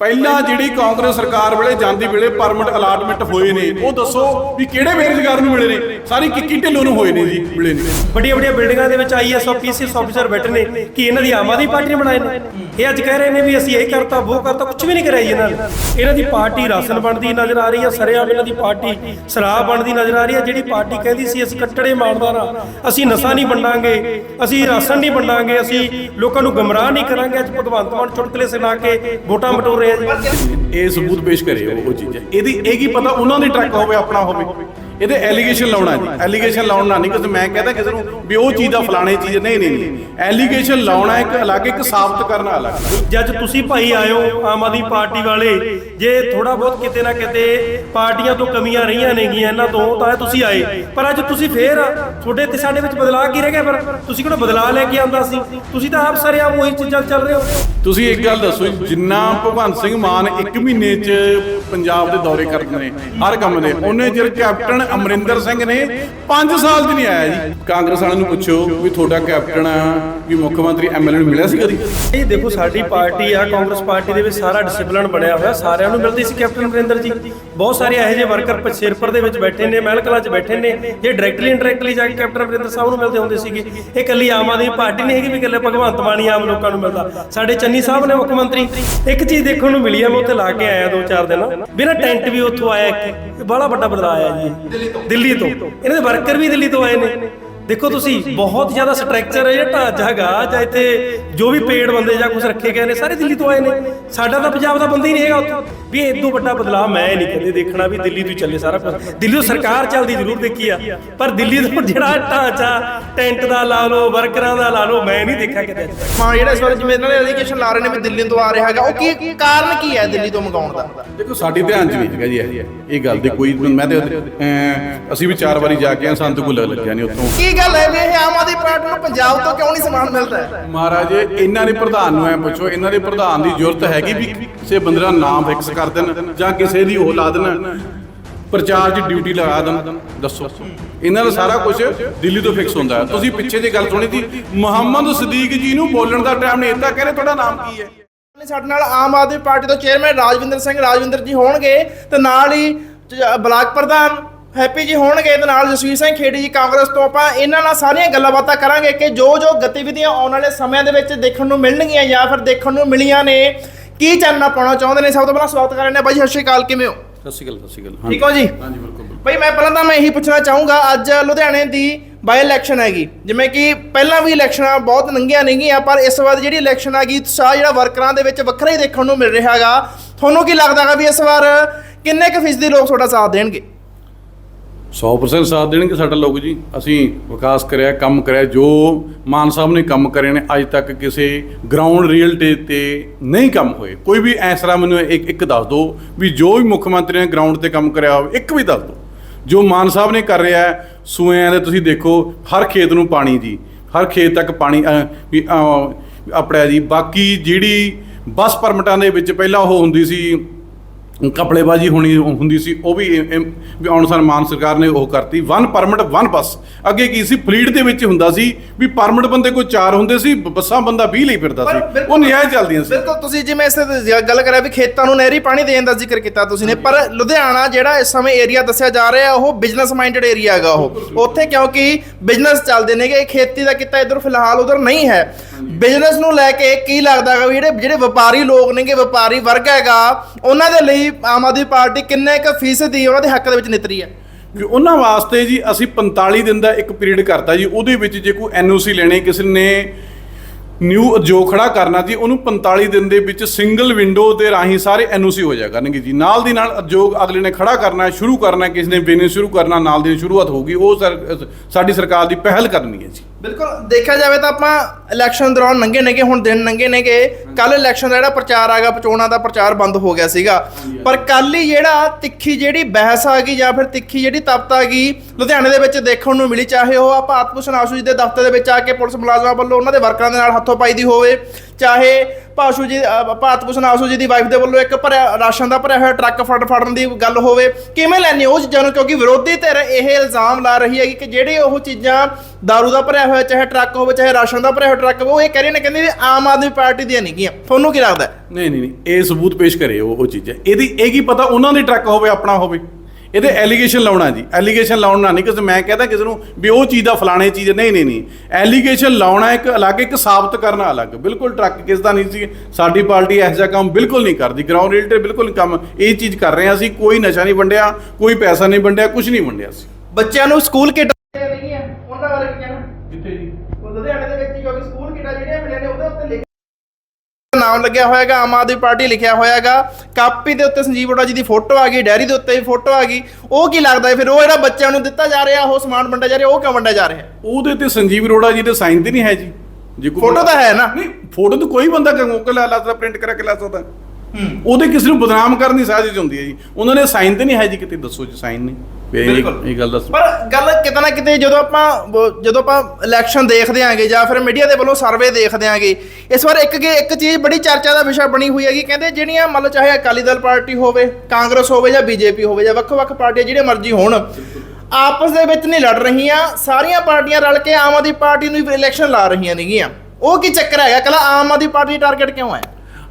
ਪਹਿਲਾਂ ਜਿਹੜੀ ਕਾਂਗਰਸ ਸਰਕਾਰ ਵੇਲੇ ਜਾਂਦੀ ਵੇਲੇ ਪਰਮਿਟ ਅਲਾਟਮੈਂਟ ਹੋਏ ਨੇ, ਉਹ ਦੱਸੋ ਵੀ ਕਿਹੜੇ ਬੇਰੁਜ਼ਗਾਰ ਨੂੰ ਮਿਲੇ ਨੇ? ਸਾਰੀ ਕਿੱਕੀ ਢਿੱਲੋਂ ਨੂੰ ਹੋਏ ਨੇ ਜੀ, ਮਿਲੇ ਨੇ। ਵੱਡੀਆਂ ਵੱਡੀਆਂ ਬਿਲਡਿੰਗਾਂ ਦੇ ਵਿੱਚ ਆਈਐਸ ਆਫੀਸਰਸ ਆਫੀਸਰ ਬੈਠੇ ਨੇ, ਕਿ ਇਹਨਾਂ ਦੀ ਆਮ ਆਦਮੀ ਪਾਰਟੀ ਨੇ ਬਣਾਏ ਨੇ? ਇਹ ਅੱਜ ਕਹਿ ਰਹੇ ਨੇ ਵੀ ਅਸੀਂ ਇਹ ਕਰਤਾ ਉਹ ਕਰਤਾ ਕੁਝ ਵੀ ਨਹੀਂ ਕਰਾਈ ਇਹਨਾਂ ਨੇ। ਇਹਨਾਂ ਦੀ ਪਾਰਟੀ ਰਾਸ਼ਨ ਬਣਦੀ ਨਜ਼ਰ ਆ ਰਹੀ ਹੈ ਸਰੇਆਮ ਇਹਨਾਂ ਦੀ ਪਾਰਟੀ ਸ਼ਰਾਬ ਬਣਦੀ ਨਜ਼ਰ ਆ ਰਹੀ ਹੈ ਜਿਹੜੀ ਪਾਰਟੀ ਕਹਿੰਦੀ ਸੀ ਅਸੀਂ ਕੱਟੜੇ ਮਾਰਦਾਰ ਆ ਅਸੀਂ ਨਸ਼ਾ ਨਹੀਂ ਵੰਡਾਂਗੇ, ਅਸੀਂ ਰਾਸ਼ਨ ਨਹੀਂ ਵੰਡਾਂਗੇ, ਅਸੀਂ ਲੋਕਾਂ ਨੂੰ ਗਮਰਾਹ ਨਹੀਂ ਕਰਾਂਗੇ, ਅੱਜ ਭਗਵੰਤ ਮਾਨ ਚੁਟਕਲੇ ਸੁਣਾ ਕੇ ਵੋਟਾਂ ਬਟੋਰ ਰਹੇ ਜੀ ਇਹ ਸਬੂਤ ਪੇਸ਼ ਕਰੇ ਉਹ ਚੀਜ਼ ਇਹਦੀ ਇਹ ਕੀ ਪਤਾ ਉਹਨਾਂ ਦੀ ਟਰੱਕ ਹੋਵੇ ਆਪਣਾ ਹੋਵੇ। ਇਹਦੇ ਐਲੀਗੇਸ਼ਨ ਲਾਉਣਾ ਜੀ। ਐਲੀਗੇਸ਼ਨ ਲਾਉਣਾ ਨਹੀਂ ਕਿਸੇ ਮੈਂ ਕਹਿੰਦਾ ਕਿਸੇ ਨੂੰ ਵੀ ਉਹ ਚੀਜ਼ ਦਾ ਫਲਾਣੇ ਚੀਜ਼, ਨਹੀਂ ਨਹੀਂ ਐਲੀਗੇਸ਼ਨ ਲਾਉਣਾ ਇੱਕ ਅਲੱਗ ਇੱਕ ਸਾਬਤ ਕਰਨਾ ਅਲੱਗ ਜਦ ਤੁਸੀਂ ਭਾਈ ਆਇਓ, ਆਮ ਆਦਮੀ ਪਾਰਟੀ ਵਾਲੇ ਜੇ ਥੋੜਾ ਬਹੁਤ ਕਿਤੇ ਨਾ ਕਿਤੇ ਪਾਰਟੀਆਂ ਤੋਂ ਕਮੀਆਂ ਰਹੀਆਂ ਨੇਗੀਆਂ ਇਹਨਾਂ ਤੋਂ ਤਾਂ ਤੁਸੀਂ ਆਏ। ਪਰ ਅੱਜ ਤੁਸੀਂ ਫੇਰ ਤੁਹਾਡੇ ਤੇ ਸਾਡੇ ਵਿੱਚ ਬਦਲਾਅ ਕੀ ਰਹਿ ਗਿਆ ਫਿਰ? ਤੁਸੀਂ ਕਿਹੜਾ ਬਦਲਾਅ ਲੈ ਕੇ ਆਂਦਾ ਸੀ? ਤੁਸੀਂ ਤਾਂ ਆਪ ਸਾਰੇ ਆਪ ਉਹੀ ਚੀਜ਼ਾਂ ਚੱਲ ਰਹੇ ਹੋ। ਤੁਸੀਂ ਇੱਕ ਗੱਲ ਦੱਸੋ ਜਿੰਨਾ ਭਗਵੰਤ ਸਿੰਘ ਮਾਨ ਇੱਕ ਮਹੀਨੇ 'ਚ ਪੰਜਾਬ ਦੇ ਦੌਰੇ ਕਰਦੇ ਨੇ ਹਰ ਕੰਮ ਦੇ ਉਹਨੇ ਜਿਹੜੇ ਕੈਪਟਨ ਅਮਰਿੰਦਰ ਸਿੰਘ ਨੇ 5 ਸਾਲ 'ਚ ਨਹੀਂ ਆਇਆ ਜੀ। ਕਾਂਗਰਸ ਵਾਲਿਆਂ ਨੂੰ ਪੁੱਛੋ ਵੀ ਤੁਹਾਡਾ ਕੈਪਟਨ ਵੀ ਮੁੱਖ ਮੰਤਰੀ ਐਮਐਲਏ ਨੂੰ ਮਿਲਿਆ ਸੀ ਕਦੀ? ਇਹ ਦੇਖੋ ਸਾਡੀ ਪਾਰਟੀ ਆ ਕਾਂਗਰਸ ਪਾਰਟੀ ਦੇ ਵਿੱਚ ਸਾਰਾ ਡਿਸਪਲਿਨ ਬਣਿਆ ਹੋਇਆ ਸਾਰਿਆਂ ਨੂੰ ਮਿਲਦੀ ਸੀ ਕੈਪਟਨ ਅਮਰਿੰਦਰ ਜੀ। ਬਹੁਤ ਸਾਰੇ ਇਹੋ ਜਿਹੇ ਵਰਕਰ ਸਿਰਪੁਰ ਦੇ ਵਿੱਚ ਬੈਠੇ ਨੇ, ਮਹਿਲ 'ਚ ਬੈਠੇ ਨੇ। ਜੇ ਡਾਇਰੈਕਟਲੀ ਇਨਡਾਇਰੈਕਟਲੀ ਜਾ ਕੇ ਕੈਪਟਨ ਅਮਰਿੰਦਰ ਸਾਹਿਬ ਨੂੰ ਮਿਲਦੇ ਹੁੰਦੇ ਸੀਗੇ। ਇਹ ਇਕੱਲੀ ਆਮ ਆਦਮੀ ਪਾਰਟੀ ਨਹੀਂ ਹੈਗੀ ਵੀ ਇਕੱਲੇ ਭਗਵੰਤ ਮਾਨ ਆਮ ਲੋਕਾਂ ਨੂੰ ਮਿਲਦਾ। ਸਾਡੇ ਚੰਨੀ ਸਾਹਿਬ ਨੇ ਮੁੱਖ ਮੰਤਰੀ। ਇੱਕ ਚੀਜ਼ ਦੇਖਣ ਨੂੰ ਮਿਲੀ ਆ ਮੈਂ ਉੱਥੇ ਲਾ ਕੇ ਆਇਆ ਦੋ ਚਾਰ ਦਿਨ। ਬਿਨਾਂ ਟੈਂਟ ਵੀ ਉੱਥੋਂ ਆਇਆ ਬੜਾ ਵੱਡਾ ਬਦਲਾਅ ਆਇਆ ਜੀ ਦਿੱਲੀ ਤੋਂ। ਇਹਨਾਂ ਦੇ ਵਰਕਰ ਵੀ ਦਿੱਲੀ ਤੋਂ ਆਏ ਨੇ। ਦੇਖੋ ਤੁਸੀਂ, ਬਹੁਤ ਜ਼ਿਆਦਾ ਸਟਰਕਚਰ ਹੈ ਜਿਹੜਾ ਢਾਂਚਾ ਹੈਗਾ, ਜਾਂ ਇੱਥੇ ਜੋ ਵੀ ਪੇੜ ਬੰਦੇ ਜਾਂ ਕੁਝ ਰੱਖੇ ਗਏ ਨੇ, ਸਾਰੇ ਦਿੱਲੀ ਤੋਂ ਆਏ ਨੇ। ਸਾਡਾ ਤਾਂ ਪੰਜਾਬ ਦਾ ਬੰਦਾ ਹੀ ਨਹੀਂ ਹੈਗਾ ਉੱਥੇ। ਵੀ ਇਹ ਤੋਂ ਵੱਡਾ ਬਦਲਾਅ ਮੈਂ ਨਹੀਂ ਕਹਿੰਦੇ ਦੇਖਣਾ ਵੀ ਦਿੱਲੀ ਤੋਂ ਚੱਲੇ ਸਾਰਾ ਕੁਝ ਦਿੱਲੀ ਤੋਂ ਸਰਕਾਰ ਚੱਲਦੀ ਜ਼ਰੂਰ ਦੇਖੀ ਆ ਪਰ ਦਿੱਲੀ ਤੋਂ ਜਿਹੜਾ ਢਾਂਚਾ ਟੈਂਟ ਦਾ ਲਾ ਲਓ ਵਰਕਰਾਂ ਦਾ ਲਾ ਲਓ ਮੈਂ ਨਹੀਂ ਦੇਖਿਆ ਕਿਤੇ ਹਾਂ ਜਿਹੜਾ ਇਸ ਵਾਰ ਜਿਵੇਂ ਇਹਨਾਂ ਨੇ ਐਲੀਗੇਸ਼ਨ ਲਾ ਰਹੇ ਨੇ ਵੀ ਦਿੱਲੀ ਤੋਂ ਆ ਰਿਹਾ ਹੈਗਾ ਉਹ ਕੀ ਕਾਰਨ ਕੀ ਹੈ ਦਿੱਲੀ ਤੋਂ ਮੰਗਾਉਣ ਦਾ? ਦੇਖੋ ਸਾਡੀ ਧਿਆਨ 'ਚ ਨਹੀਂ ਹੈਗਾ ਜੀ ਇਹ ਇਹ ਗੱਲ ਦੇ ਕੋਈ ਮੈਂ ਤੇ ਅਸੀਂ ਵੀ ਚਾਰ ਵਾਰੀ ਜਾ ਕੇ ਆ ਸਾਨੂੰ ਤਾਂ ਕੋਈ ਲੱਗਿਆ ਨਹੀਂ ਉੱਥੋਂ। ਕੀ ਗੱਲ ਹੈ ਵੀ ਇਹ ਆਮ ਆਦਮੀ ਪਾਰਟੀ ਨੂੰ ਪੰਜਾਬ ਤੋਂ ਕਿਉਂ ਨਹੀਂ ਸਮਾਨ ਮਿਲਦਾ ਹੈ? ਮਹਾਰਾਜ ਇਹਨਾਂ ਦੇ ਪ੍ਰਧਾਨ ਨੂੰ ਐ ਪੁੱਛੋ ਇਹਨਾਂ ਦੇ ਪ੍ਰਧਾਨ ਦੀ ਜ਼ਰੂਰਤ ਹੈਗੀ ਵੀ ਕਿਸੇ ਬੰਦੇ ਦਾ ਨਾਮ ਫਿਕਸ ਕਰ ਦੇਣ ਜਾਂ ਕਿਸੇ ਦੀ ਉਹ ਲਾ ਦੇਣ। ਪ੍ਰਚਾਰ 'ਚ ਡਿਊਟੀ ਲਗਾ ਦੇਣ। ਦੱਸੋ। ਇਹਨਾਂ ਦਾ ਸਾਰਾ ਕੁਝ ਦਿੱਲੀ ਤੋਂ ਫਿਕਸ ਹੁੰਦਾ ਹੈ। ਤੁਸੀਂ ਪਿੱਛੇ ਜੇ ਗੱਲ ਸੁਣੀ ਸੀ, ਮੁਹੰਮਦ ਸਦੀਕ ਜੀ ਨੂੰ ਬੋਲਣ ਦਾ ਟਾਈਮ ਨਹੀਂ ਦਿੱਤਾ, ਕਹਿੰਦੇ ਤੁਹਾਡਾ ਨਾਮ ਕੀ ਹੈ? ਸਾਡੇ ਨਾਲ ਆਮ ਆਦਮੀ ਪਾਰਟੀ ਤੋਂ ਚੇਅਰਮੈਨ ਰਾਜਵਿੰਦਰ ਸਿੰਘ ਰਾਜਵਿੰਦਰ ਜੀ ਹੋਣਗੇ ਤੇ ਨਾਲ ਹੀ ਬਲਾਕ ਪ੍ਰਧਾਨ ਹੈਪੀ ਜੀ ਹੋਣਗੇ ਤੇ ਨਾਲ ਜਸਵੀਰ ਸਿੰਘ ਖੇੜੀ ਜੀ ਕਾਂਗਰਸ ਤੋਂ ਆਪਾਂ ਇਹਨਾਂ ਨਾਲ ਸਾਰੀਆਂ ਗੱਲਾਂ ਬਾਤਾਂ ਕਰਾਂਗੇ ਕਿ ਜੋ ਜੋ ਗਤੀਵਿਧੀਆਂ ਆਉਣ ਵਾਲੇ ਸਮਿਆਂ ਦੇ ਵਿੱਚ ਦੇਖਣ ਨੂੰ ਮਿਲਣਗੀਆਂ ਜਾਂ ਫਿਰ ਦੇਖਣ ਨੂੰ ਮਿਲੀਆਂ ਨੇ। ਕੀ ਚਾਨਣਾ ਪਾਉਣਾ ਚਾਹੁੰਦੇ ਨੇ? ਸਭ ਤੋਂ ਪਹਿਲਾਂ ਸਵਾਗਤ ਕਰ ਰਹੇ ਨੇ ਬਾਈ ਸਤਿ ਸ਼੍ਰੀ ਅਕਾਲ ਕਿਵੇਂ ਹੋ? ਸਤਿ ਸ਼੍ਰੀ ਅਕਾਲ ਸਤਿ ਸ਼੍ਰੀ ਅਕਾਲ। ਠੀਕ ਹੋ ਜੀ? ਹਾਂਜੀ ਬਿਲਕੁਲ ਬਈ ਮੈਂ ਪਹਿਲਾਂ ਤਾਂ ਮੈਂ ਇਹੀ ਪੁੱਛਣਾ ਚਾਹੂੰਗਾ ਅੱਜ ਲੁਧਿਆਣੇ ਦੀ ਬਾਈ ਇਲੈਕਸ਼ਨ ਹੈਗੀ। ਜਿਵੇਂ ਕਿ ਪਹਿਲਾਂ ਵੀ ਇਲੈਕਸ਼ਨਾਂ ਬਹੁਤ ਨੇਗੀਆਂ ਪਰ ਇਸ ਵਾਰ ਜਿਹੜੀ ਇਲੈਕਸ਼ਨ ਹੈਗੀ ਉਤਸ਼ਾਹ ਜਿਹੜਾ ਵਰਕਰਾਂ ਦੇ ਵਿੱਚ ਵੱਖਰਾ ਹੀ ਦੇਖਣ ਨੂੰ ਮਿਲ ਰਿਹਾ ਹੈਗਾ। ਤੁਹਾਨੂੰ ਕੀ ਲੱਗਦਾ ਹੈਗਾ ਵੀ ਇਸ ਵਾਰ ਕਿੰਨੇ ਕੁ ਫੀਸਦੀ ਲੋਕ ਤੁਹਾਡਾ ਸਾਥ ਦੇਣਗੇ? 100% ਸਾਥ ਦੇਣਗੇ ਸਾਡਾ ਲੋਕ ਜੀ। ਅਸੀਂ ਵਿਕਾਸ ਕਰਿਆ ਕੰਮ ਕਰਿਆ ਜੋ ਮਾਨ ਸਾਹਿਬ ਨੇ ਕੰਮ ਕਰੇ ਨੇ ਅੱਜ ਤੱਕ ਕਿਸੇ ਗਰਾਊਂਡ ਰੀਅਲਟੀ ਤੇ ਨਹੀਂ ਕੰਮ ਹੋਏ। ਕੋਈ ਵੀ ਐਸਰਾ ਮੈਨੂੰ ਇੱਕ ਇੱਕ ਦੱਸ ਦਿਓ ਵੀ ਜੋ ਵੀ ਮੁੱਖ ਮੰਤਰੀ ਨੇ ਗਰਾਊਂਡ ਤੇ ਕੰਮ ਕਰਿਆ ਹੋਵੇ ਇੱਕ ਵੀ ਦੱਸ ਦਿਓ। ਜੋ ਮਾਨ ਸਾਹਿਬ ਨੇ ਕਰ ਰਿਹਾ ਹੈ, ਸੂਇਆਂ ਦੇ ਤੁਸੀਂ ਦੇਖੋ ਹਰ ਖੇਤ ਨੂੰ ਪਾਣੀ ਜੀ। ਹਰ ਖੇਤ ਤੱਕ ਪਾਣੀ ਅਹ, ਵੀ ਅਹ, ਜੀ ਬਾਕੀ ਜਿਹੜੀ ਬੱਸ ਪਰਮਿਟਾਂ ਦੇ ਵਿੱਚ ਪਹਿਲਾਂ ਉਹ ਹੁੰਦੀ ਸੀ ਕਪੜੇਬਾਜੀ ਹੋਣੀ ਹੁੰਦੀ ਸੀ ਉਹ ਵੀ ਵੀ ਆਉਣ ਸਾਰ ਮਾਨ ਸਰਕਾਰ ਨੇ ਉਹ ਕਰਤੀ। ਵਨ ਪਰਮਿਟ ਵਨ ਬੱਸ ਅੱਗੇ ਕੀ ਸੀ ਫਲੀਟ ਦੇ ਵਿੱਚ ਹੁੰਦਾ ਸੀ ਵੀ ਪਰਮਿਟ ਬੰਦੇ ਕੋਈ ਚਾਰ ਹੁੰਦੇ ਸੀ ਬੱਸਾਂ ਬੰਦਾ 20 ਲਈ ਫਿਰਦਾ ਸੀ। ਉਹ ਨਜਾਇਜ਼ ਚੱਲਦੀਆਂ ਸੀ। ਬਿਲਕੁਲ ਤੁਸੀਂ ਜਿਵੇਂ ਇਸ ਗੱਲ ਕਰਿਆ ਵੀ ਖੇਤਾਂ ਨੂੰ ਨਹਿਰੀ ਪਾਣੀ ਦੇਣ ਦਾ ਜ਼ਿਕਰ ਕੀਤਾ ਤੁਸੀਂ ਨੇ ਪਰ ਲੁਧਿਆਣਾ ਜਿਹੜਾ ਇਸ ਸਮੇਂ ਏਰੀਆ ਦੱਸਿਆ ਜਾ ਰਿਹਾ ਉਹ ਬਿਜ਼ਨਸ ਮਾਈਂਡਡ ਏਰੀਆ ਹੈਗਾ ਉਹ। ਉੱਥੇ ਕਿਉਂਕਿ ਬਿਜ਼ਨਸ ਚੱਲਦੇ ਨੇਗੇ ਖੇਤੀ ਦਾ ਕਿੱਤਾ ਇਧਰ ਫਿਲਹਾਲ ਉਧਰ ਨਹੀਂ ਹੈ। ਬਿਜ਼ਨਸ ਨੂੰ ਲੈ ਕੇ ਕੀ ਲੱਗਦਾ ਹੈਗਾ ਵੀ ਜਿਹੜੇ ਜਿਹੜੇ ਵਪਾਰੀ ਲੋਕ ਨੇਗੇ ਵਪਾਰੀ ਵਰਗ ਹੈਗਾ ਉਹਨਾਂ ਦੇ ਲਈ ਆਮ ਆਦਮੀ ਪਾਰਟੀ ਕਿੰਨੇ ਕੁ ਫੀਸਦੀ ਉਹਨਾਂ ਦੇ ਹੱਕ ਦੇ ਵਿੱਚ ਨਿਤਰੀ ਹੈ? ਕਿ ਉਹਨਾਂ ਵਾਸਤੇ ਜੀ ਅਸੀਂ 45 ਦਿਨ ਦਾ ਇੱਕ ਪੀਰੀਅਡ ਕਰਤਾ ਜੀ ਉਹਦੇ ਵਿੱਚ ਜੇ ਕੋਈ ਐਨਓਸੀ ਲੈਣੀ ਕਿਸੇ ਨੇ ਨਿਊ ਉਦਯੋਗ ਖੜਾ ਕਰਨਾ ਜੀ ਉਹਨੂੰ 45 ਦਿਨ ਦੇ ਵਿੱਚ ਸਿੰਗਲ ਵਿੰਡੋ ਦੇ ਰਾਹੀਂ ਸਾਰੇ ਐਨਓਸੀ ਹੋ ਜਾਇਆ ਕਰਨਗੇ ਜੀ। ਨਾਲ ਦੀ ਨਾਲ ਉਦਯੋਗ ਅਗਲੇ ਨੇ ਖੜਾ ਕਰਨਾ ਹੈ, ਸ਼ੁਰੂ ਕਰਨਾ ਹੈ, ਕਿਸੇ ਨੇ ਬਿਜ਼ਨਸ ਸ਼ੁਰੂ ਕਰਨਾ ਨਾਲ ਦੀ ਸ਼ੁਰੂਆਤ ਹੋਊਗੀ ਉਹ ਸਾਡੀ ਸਰਕਾਰ ਦੀ ਪਹਿਲ ਕਦਮੀ ਹੈ ਜੀ। ਬਿਲਕੁਲ ਦੇਖਿਆ ਜਾਵੇ ਤਾਂ ਆਪਾਂ ਇਲੈਕਸ਼ਨ ਦੌਰਾਨ ਨੰਗੇ ਨੇਗੇ ਹੁਣ ਦਿਨ ਨੰਗੇ ਨੇਗੇ ਕੱਲ ਇਲੈਕਸ਼ਨ ਦਾ ਜਿਹੜਾ ਪ੍ਰਚਾਰ ਆਗਾ ਪਚੋਣਾ ਦਾ ਪ੍ਰਚਾਰ ਬੰਦ ਹੋ ਗਿਆ ਸੀਗਾ। ਪਰ ਕੱਲ ਹੀ ਜਿਹੜਾ ਤਿੱਖੀ ਜਿਹੜੀ ਬਹਿਸ ਆ ਗਈ ਜਾਂ ਫਿਰ ਤਿੱਖੀ ਜਿਹੜੀ ਤਪਤ ਆ ਗਈ ਲੁਧਿਆਣੇ ਦੇ ਵਿੱਚ ਦੇਖਣ ਨੂੰ ਮਿਲੀ ਚਾਹੇ ਉਹ ਆਪਾਂ ਆਤਮਭੂਸ਼ਣ ਆਸ਼ੂ ਜੀ ਦੇ ਦਫ਼ਤਰ ਦੇ ਵਿੱਚ ਆ ਕੇ ਪੁਲਿਸ ਮੁਲਾਜ਼ਮਾਂ ਵੱਲੋਂ ਉਹਨਾਂ ਦੇ ਵਰਕਰਾਂ ਦੇ ਨਾਲ ਹੱਥੋਂ ਪਾਈ ਦੀ ਹੋਵੇ ਚਾਹੇ ਭਾਸ਼ੂ ਜੀ ਅ, ਭਾਰਤ ਭੂਸ਼ਣ ਆਸੂ ਜੀ ਦੀ ਵਾਈਫ ਦੇ ਵੱਲੋਂ ਇੱਕ ਭਰਿਆ ਰਾਸ਼ਨ ਦਾ ਭਰਿਆ ਹੋਇਆ ਟਰੱਕ ਫੜ ਫੜਨ ਦੀ ਗੱਲ ਹੋਵੇ ਕਿਵੇਂ ਲੈਣੇ ਉਹ ਚੀਜ਼ਾਂ ਨੂੰ? ਕਿਉਂਕਿ ਵਿਰੋਧੀ ਧਿਰ ਇਹ ਇਲਜ਼ਾਮ ਲਾ ਰਹੀ ਹੈਗੀ ਕਿ ਜਿਹੜੀ ਉਹ ਚੀਜ਼ਾਂ ਦਾਰੂ ਦਾ ਭਰਿਆ ਹੋਇਆ ਚਾਹੇ ਟਰੱਕ ਹੋਵੇ ਚਾਹੇ ਰਾਸ਼ਨ ਦਾ ਭਰਿਆ ਹੋਇਆ ਟਰੱਕ ਹੋਵੇ ਉਹ ਇਹ ਕਹਿ ਰਹੇ ਨੇ ਕਹਿੰਦੇ ਵੀ ਆਮ ਆਦਮੀ ਪਾਰਟੀ ਦੀਆਂ ਨਹੀਂ ਗੀਆਂ ਤੁਹਾਨੂੰ ਕੀ ਲੱਗਦਾ? ਹੈ? ਨਹੀਂ ਨਹੀਂ ਨਹੀਂ ਇਹ ਸਬੂਤ ਪੇਸ਼ ਕਰੇ ਉਹ ਉਹ ਚੀਜ਼ਾਂ। ਇਹਦੀ ਇਹ ਕੀ ਪਤਾ ਉਹਨਾਂ ਦੇ ਟਰੱਕ ਹੋਵੇ ਆਪਣਾ ਹੋਵੇ? ਇਹਦੇ ਐਲੀਗੇਸ਼ਨ ਲਾਉਣਾ ਜੀ। ਐਲੀਗੇਸ਼ਨ ਲਾਉਣਾ ਨਹੀਂ ਕਿਸੇ ਮੈਂ ਕਹਿੰਦਾ ਕਿਸੇ ਨੂੰ ਵੀ ਉਹ ਚੀਜ਼ ਦਾ ਫਲਾਣੇ ਚੀਜ਼ ਨਹੀਂ ਨਹੀਂ ਨਹੀਂ। ਐਲੀਗੇਸ਼ਨ ਲਾਉਣਾ ਇੱਕ ਅਲੱਗ ਇੱਕ ਸਾਬਤ ਕਰਨਾ ਅਲੱਗ। ਬਿਲਕੁਲ ਟਰੱਕ ਕਿਸ ਦਾ ਨਹੀਂ ਸੀ ਸਾਡੀ ਪਾਰਟੀ ਇਹੋ ਜਿਹਾ ਕੰਮ ਬਿਲਕੁਲ ਨਹੀਂ ਕਰਦੀ। ਗਰਾਊਂਡ ਰਿਲੇਟਡ ਬਿਲਕੁਲ ਨਹੀਂ ਕੰਮ ਇਹ ਚੀਜ਼ ਕਰ ਰਹੇ ਹਾਂ ਅਸੀਂ ਕੋਈ ਨਸ਼ਾ ਨਹੀਂ ਵੰਡਿਆ ਕੋਈ ਪੈਸਾ ਨਹੀਂ ਵੰਡਿਆ ਕੁਝ ਨਹੀਂ ਵੰਡਿਆ ਸੀ ਬੱਚਿਆਂ ਨੂੰ ਸਕੂਲ ਕਿੱਟਾਂ ਨਹੀਂ ਗੀਆਂ ਉਹਨਾਂ ਬਾਰੇ ਕੀ ਕਹਿਣਾ ਕਿੱਥੇ ਜੀ? ਉਹ ਲੁਧਿਆਣੇ ਦੇ ਵਿੱਚ ਕਿਉਂਕਿ ਸਕੂਲ ਕਿੱਟਾਂ ਜਿਹੜੀਆਂ ਮਿਲੀਆਂ ਨੇ ਉਹਦੇ ਉੱਤੇ ਲਿਖ ਨਾਮ ਲੱਗਿਆ ਹੋਇਆਗਾ ਆਮ ਆਦਮੀ ਪਾਰਟੀ ਲਿਖਿਆ ਹੋਇਆਗਾ। ਕਾਪੀ ਦੇ ਉੱਤੇ ਸੰਜੀਵ ਅਰੋੜਾ ਜੀ ਦੀ ਫੋਟੋ ਆ ਗਈ ਡੈਰੀ ਦੇ ਉੱਤੇ ਵੀ ਫੋਟੋ ਆ ਗਈ। ਉਹ ਕੀ ਲੱਗਦਾ ਹੈ? ਫਿਰ ਉਹ ਜਿਹੜਾ ਬੱਚਿਆਂ ਨੂੰ ਦਿੱਤਾ ਜਾ ਰਿਹਾ ਉਹ ਸਮਾਨ ਵੰਡਿਆ ਜਾ ਰਿਹਾ ਉਹ ਕਿਉਂ ਵੰਡਿਆ ਜਾ ਰਿਹਾ? ਉਹਦੇ ਤੇ ਸੰਜੀਵ ਅਰੋੜਾ ਜੀ ਦੇ ਸਾਈਨ ਤੇ ਨਹੀਂ ਹੈ ਜੀ। ਜੇ ਕੋਈ ਫੋਟੋ ਤਾਂ ਹੈ ਨਾ। ਨਹੀਂ ਫੋਟੋ ਤਾਂ ਕੋਈ ਬੰਦਾ ਕੰਗੋ ਕੇ ਲਾ ਸਕਦਾ ਪ੍ਰਿੰਟ ਕਰਾ ਕੇ ਲਾ ਸਕਦਾ ਉਹਦੇ ਕਿਸੇ ਨੂੰ ਬਦਨਾਮ ਕਰਨ ਦੀ ਸਾਜ਼ਿਸ਼ ਹੁੰਦੀ ਹੈ ਜੀ। ਉਹਨਾਂ ਨੇ ਸਾਈਨ ਤੇ ਨਹੀਂ ਹੈ ਜੀ ਕਿਤੇ ਦੱਸੋ ਜੀ ਸਾਈਨ ਨਹੀਂ। ਬਿਲਕੁਲ। ਇਹ ਗੱਲ ਦੱਸੋ। ਪਰ ਗੱਲ ਕਿਤੇ ਨਾ ਕਿਤੇ ਜਦੋਂ ਆਪਾਂ ਜਦੋਂ ਆਪਾਂ ਇਲੈਕਸ਼ਨ ਦੇਖਦੇ ਆਂਗੇ ਜਾਂ ਫਿਰ ਮੀਡੀਆ ਦੇ ਵੱਲੋਂ ਸਰਵੇ ਦੇਖਦੇ ਆਂਗੇ ਇਸ ਵਾਰ ਇੱਕ ਗੇ- ਇੱਕ ਚੀਜ਼ ਬੜੀ ਚਰਚਾ ਦਾ ਵਿਸ਼ਾ ਬਣੀ ਹੋਈ ਹੈਗੀ। ਕਹਿੰਦੇ ਜਿਹੜੀਆਂ ਮੰਨ ਲਓ ਚਾਹੇ ਅਕਾਲੀ ਦਲ ਪਾਰਟੀ ਹੋਵੇ ਕਾਂਗਰਸ ਹੋਵੇ ਜਾਂ ਬੀਜੇਪੀ ਹੋਵੇ ਜਾਂ ਵੱਖ-ਵੱਖ ਪਾਰਟੀਆਂ ਜਿਹੜੇ ਮਰਜ਼ੀ ਹੋਣ ਆਪਸ ਦੇ ਵਿੱਚ ਨਹੀਂ ਲੜ ਰਹੀਆਂ। ਸਾਰੀਆਂ ਪਾਰਟੀਆਂ ਰਲ ਕੇ ਆਮ ਆਦਮੀ ਪਾਰਟੀ ਨੂੰ ਇਲੈਕਸ਼ਨ ਲਾ ਰਹੀਆਂ ਨੇਗੀਆਂ। ਉਹ ਕੀ ਚੱਕਰ ਹੈਗਾ? ਕੱਲਾ ਆਮ ਆਦਮੀ ਪਾਰਟੀ ਟਾਰਗੇਟ ਕਿਉਂ ਹੈ?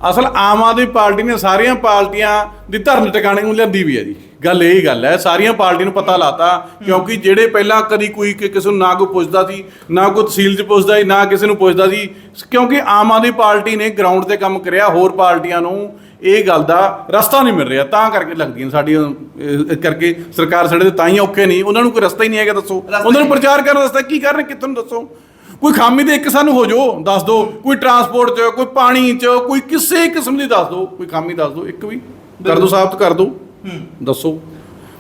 ਅਸਲ ਆਮ ਆਦਮੀ ਪਾਰਟੀ ਨੇ ਸਾਰੀਆਂ ਪਾਰਟੀਆਂ ਦੀ ਧਰਨ ਟਿਕਾਣੇ ਨੂੰ ਲਿਆਂਦੀ ਵੀ ਹੈ ਜੀ। ਗੱਲ ਇਹ ਗੱਲ ਹੈ ਸਾਰੀਆਂ ਪਾਰਟੀਆਂ ਨੂੰ ਪਤਾ ਲਾਤਾ ਕਿਉਂਕਿ ਜਿਹੜੇ ਪਹਿਲਾਂ ਕਦੀ ਕੋਈ ਕਿਸੇ ਨੂੰ ਨਾ ਕੋਈ ਪੁੱਛਦਾ ਸੀ ਨਾ ਕੋਈ ਤਹਿਸੀਲ 'ਚ ਪੁੱਛਦਾ ਸੀ ਨਾ ਕਿਸੇ ਨੂੰ ਪੁੱਛਦਾ ਸੀ ਕਿਉਂਕਿ ਆਮ ਆਦਮੀ ਪਾਰਟੀ ਨੇ ਗਰਾਊਂਡ ਤੇ ਕੰਮ ਕਰਿਆ ਹੋਰ ਪਾਰਟੀਆਂ ਨੂੰ ਇਹ ਗੱਲ ਦਾ ਰਸਤਾ ਨਹੀਂ ਮਿਲ ਰਿਹਾ। ਤਾਂ ਕਰਕੇ ਲੱਗਦੀਆਂ ਸਾਡੀਆਂ ਇਹ ਕਰਕੇ ਸਰਕਾਰ ਸਾਡੇ ਤੇ ਤਾਂ ਹੀ ਔਖੇ ਨਹੀਂ। ਉਹਨਾਂ ਨੂੰ ਕੋਈ ਰਸਤਾ ਹੀ ਨਹੀਂ ਹੈਗਾ ਦੱਸੋ। ਉਹਨਾਂ ਨੂੰ ਹੀ ਪ੍ਰਚਾਰ ਕਰਨ ਰਸਤਾ ਕੀ ਕਰਨ ਕਿੱਥੋਂ ਦੱਸੋ? ਕੋਈ ਖਾਮੀ ਤੇ ਇੱਕ ਸਾਨੂੰ ਹੋ ਜੋ ਦੱਸ ਦਿਓ ਕੋਈ ਟਰਾਂਸਪੋਰਟ 'ਚ ਕੋਈ ਪਾਣੀ 'ਚ ਕੋਈ ਕਿਸੇ ਕਿਸਮ ਦੀ ਦੱਸ ਦਿਓ ਕੋਈ ਖਾਮੀ ਦੱਸ ਦਿਓ ਇੱਕ ਵੀ। ਕਰ ਦਿਓ ਸਾਬਤ ਕਰ ਦਿਓ ਦੱਸੋ।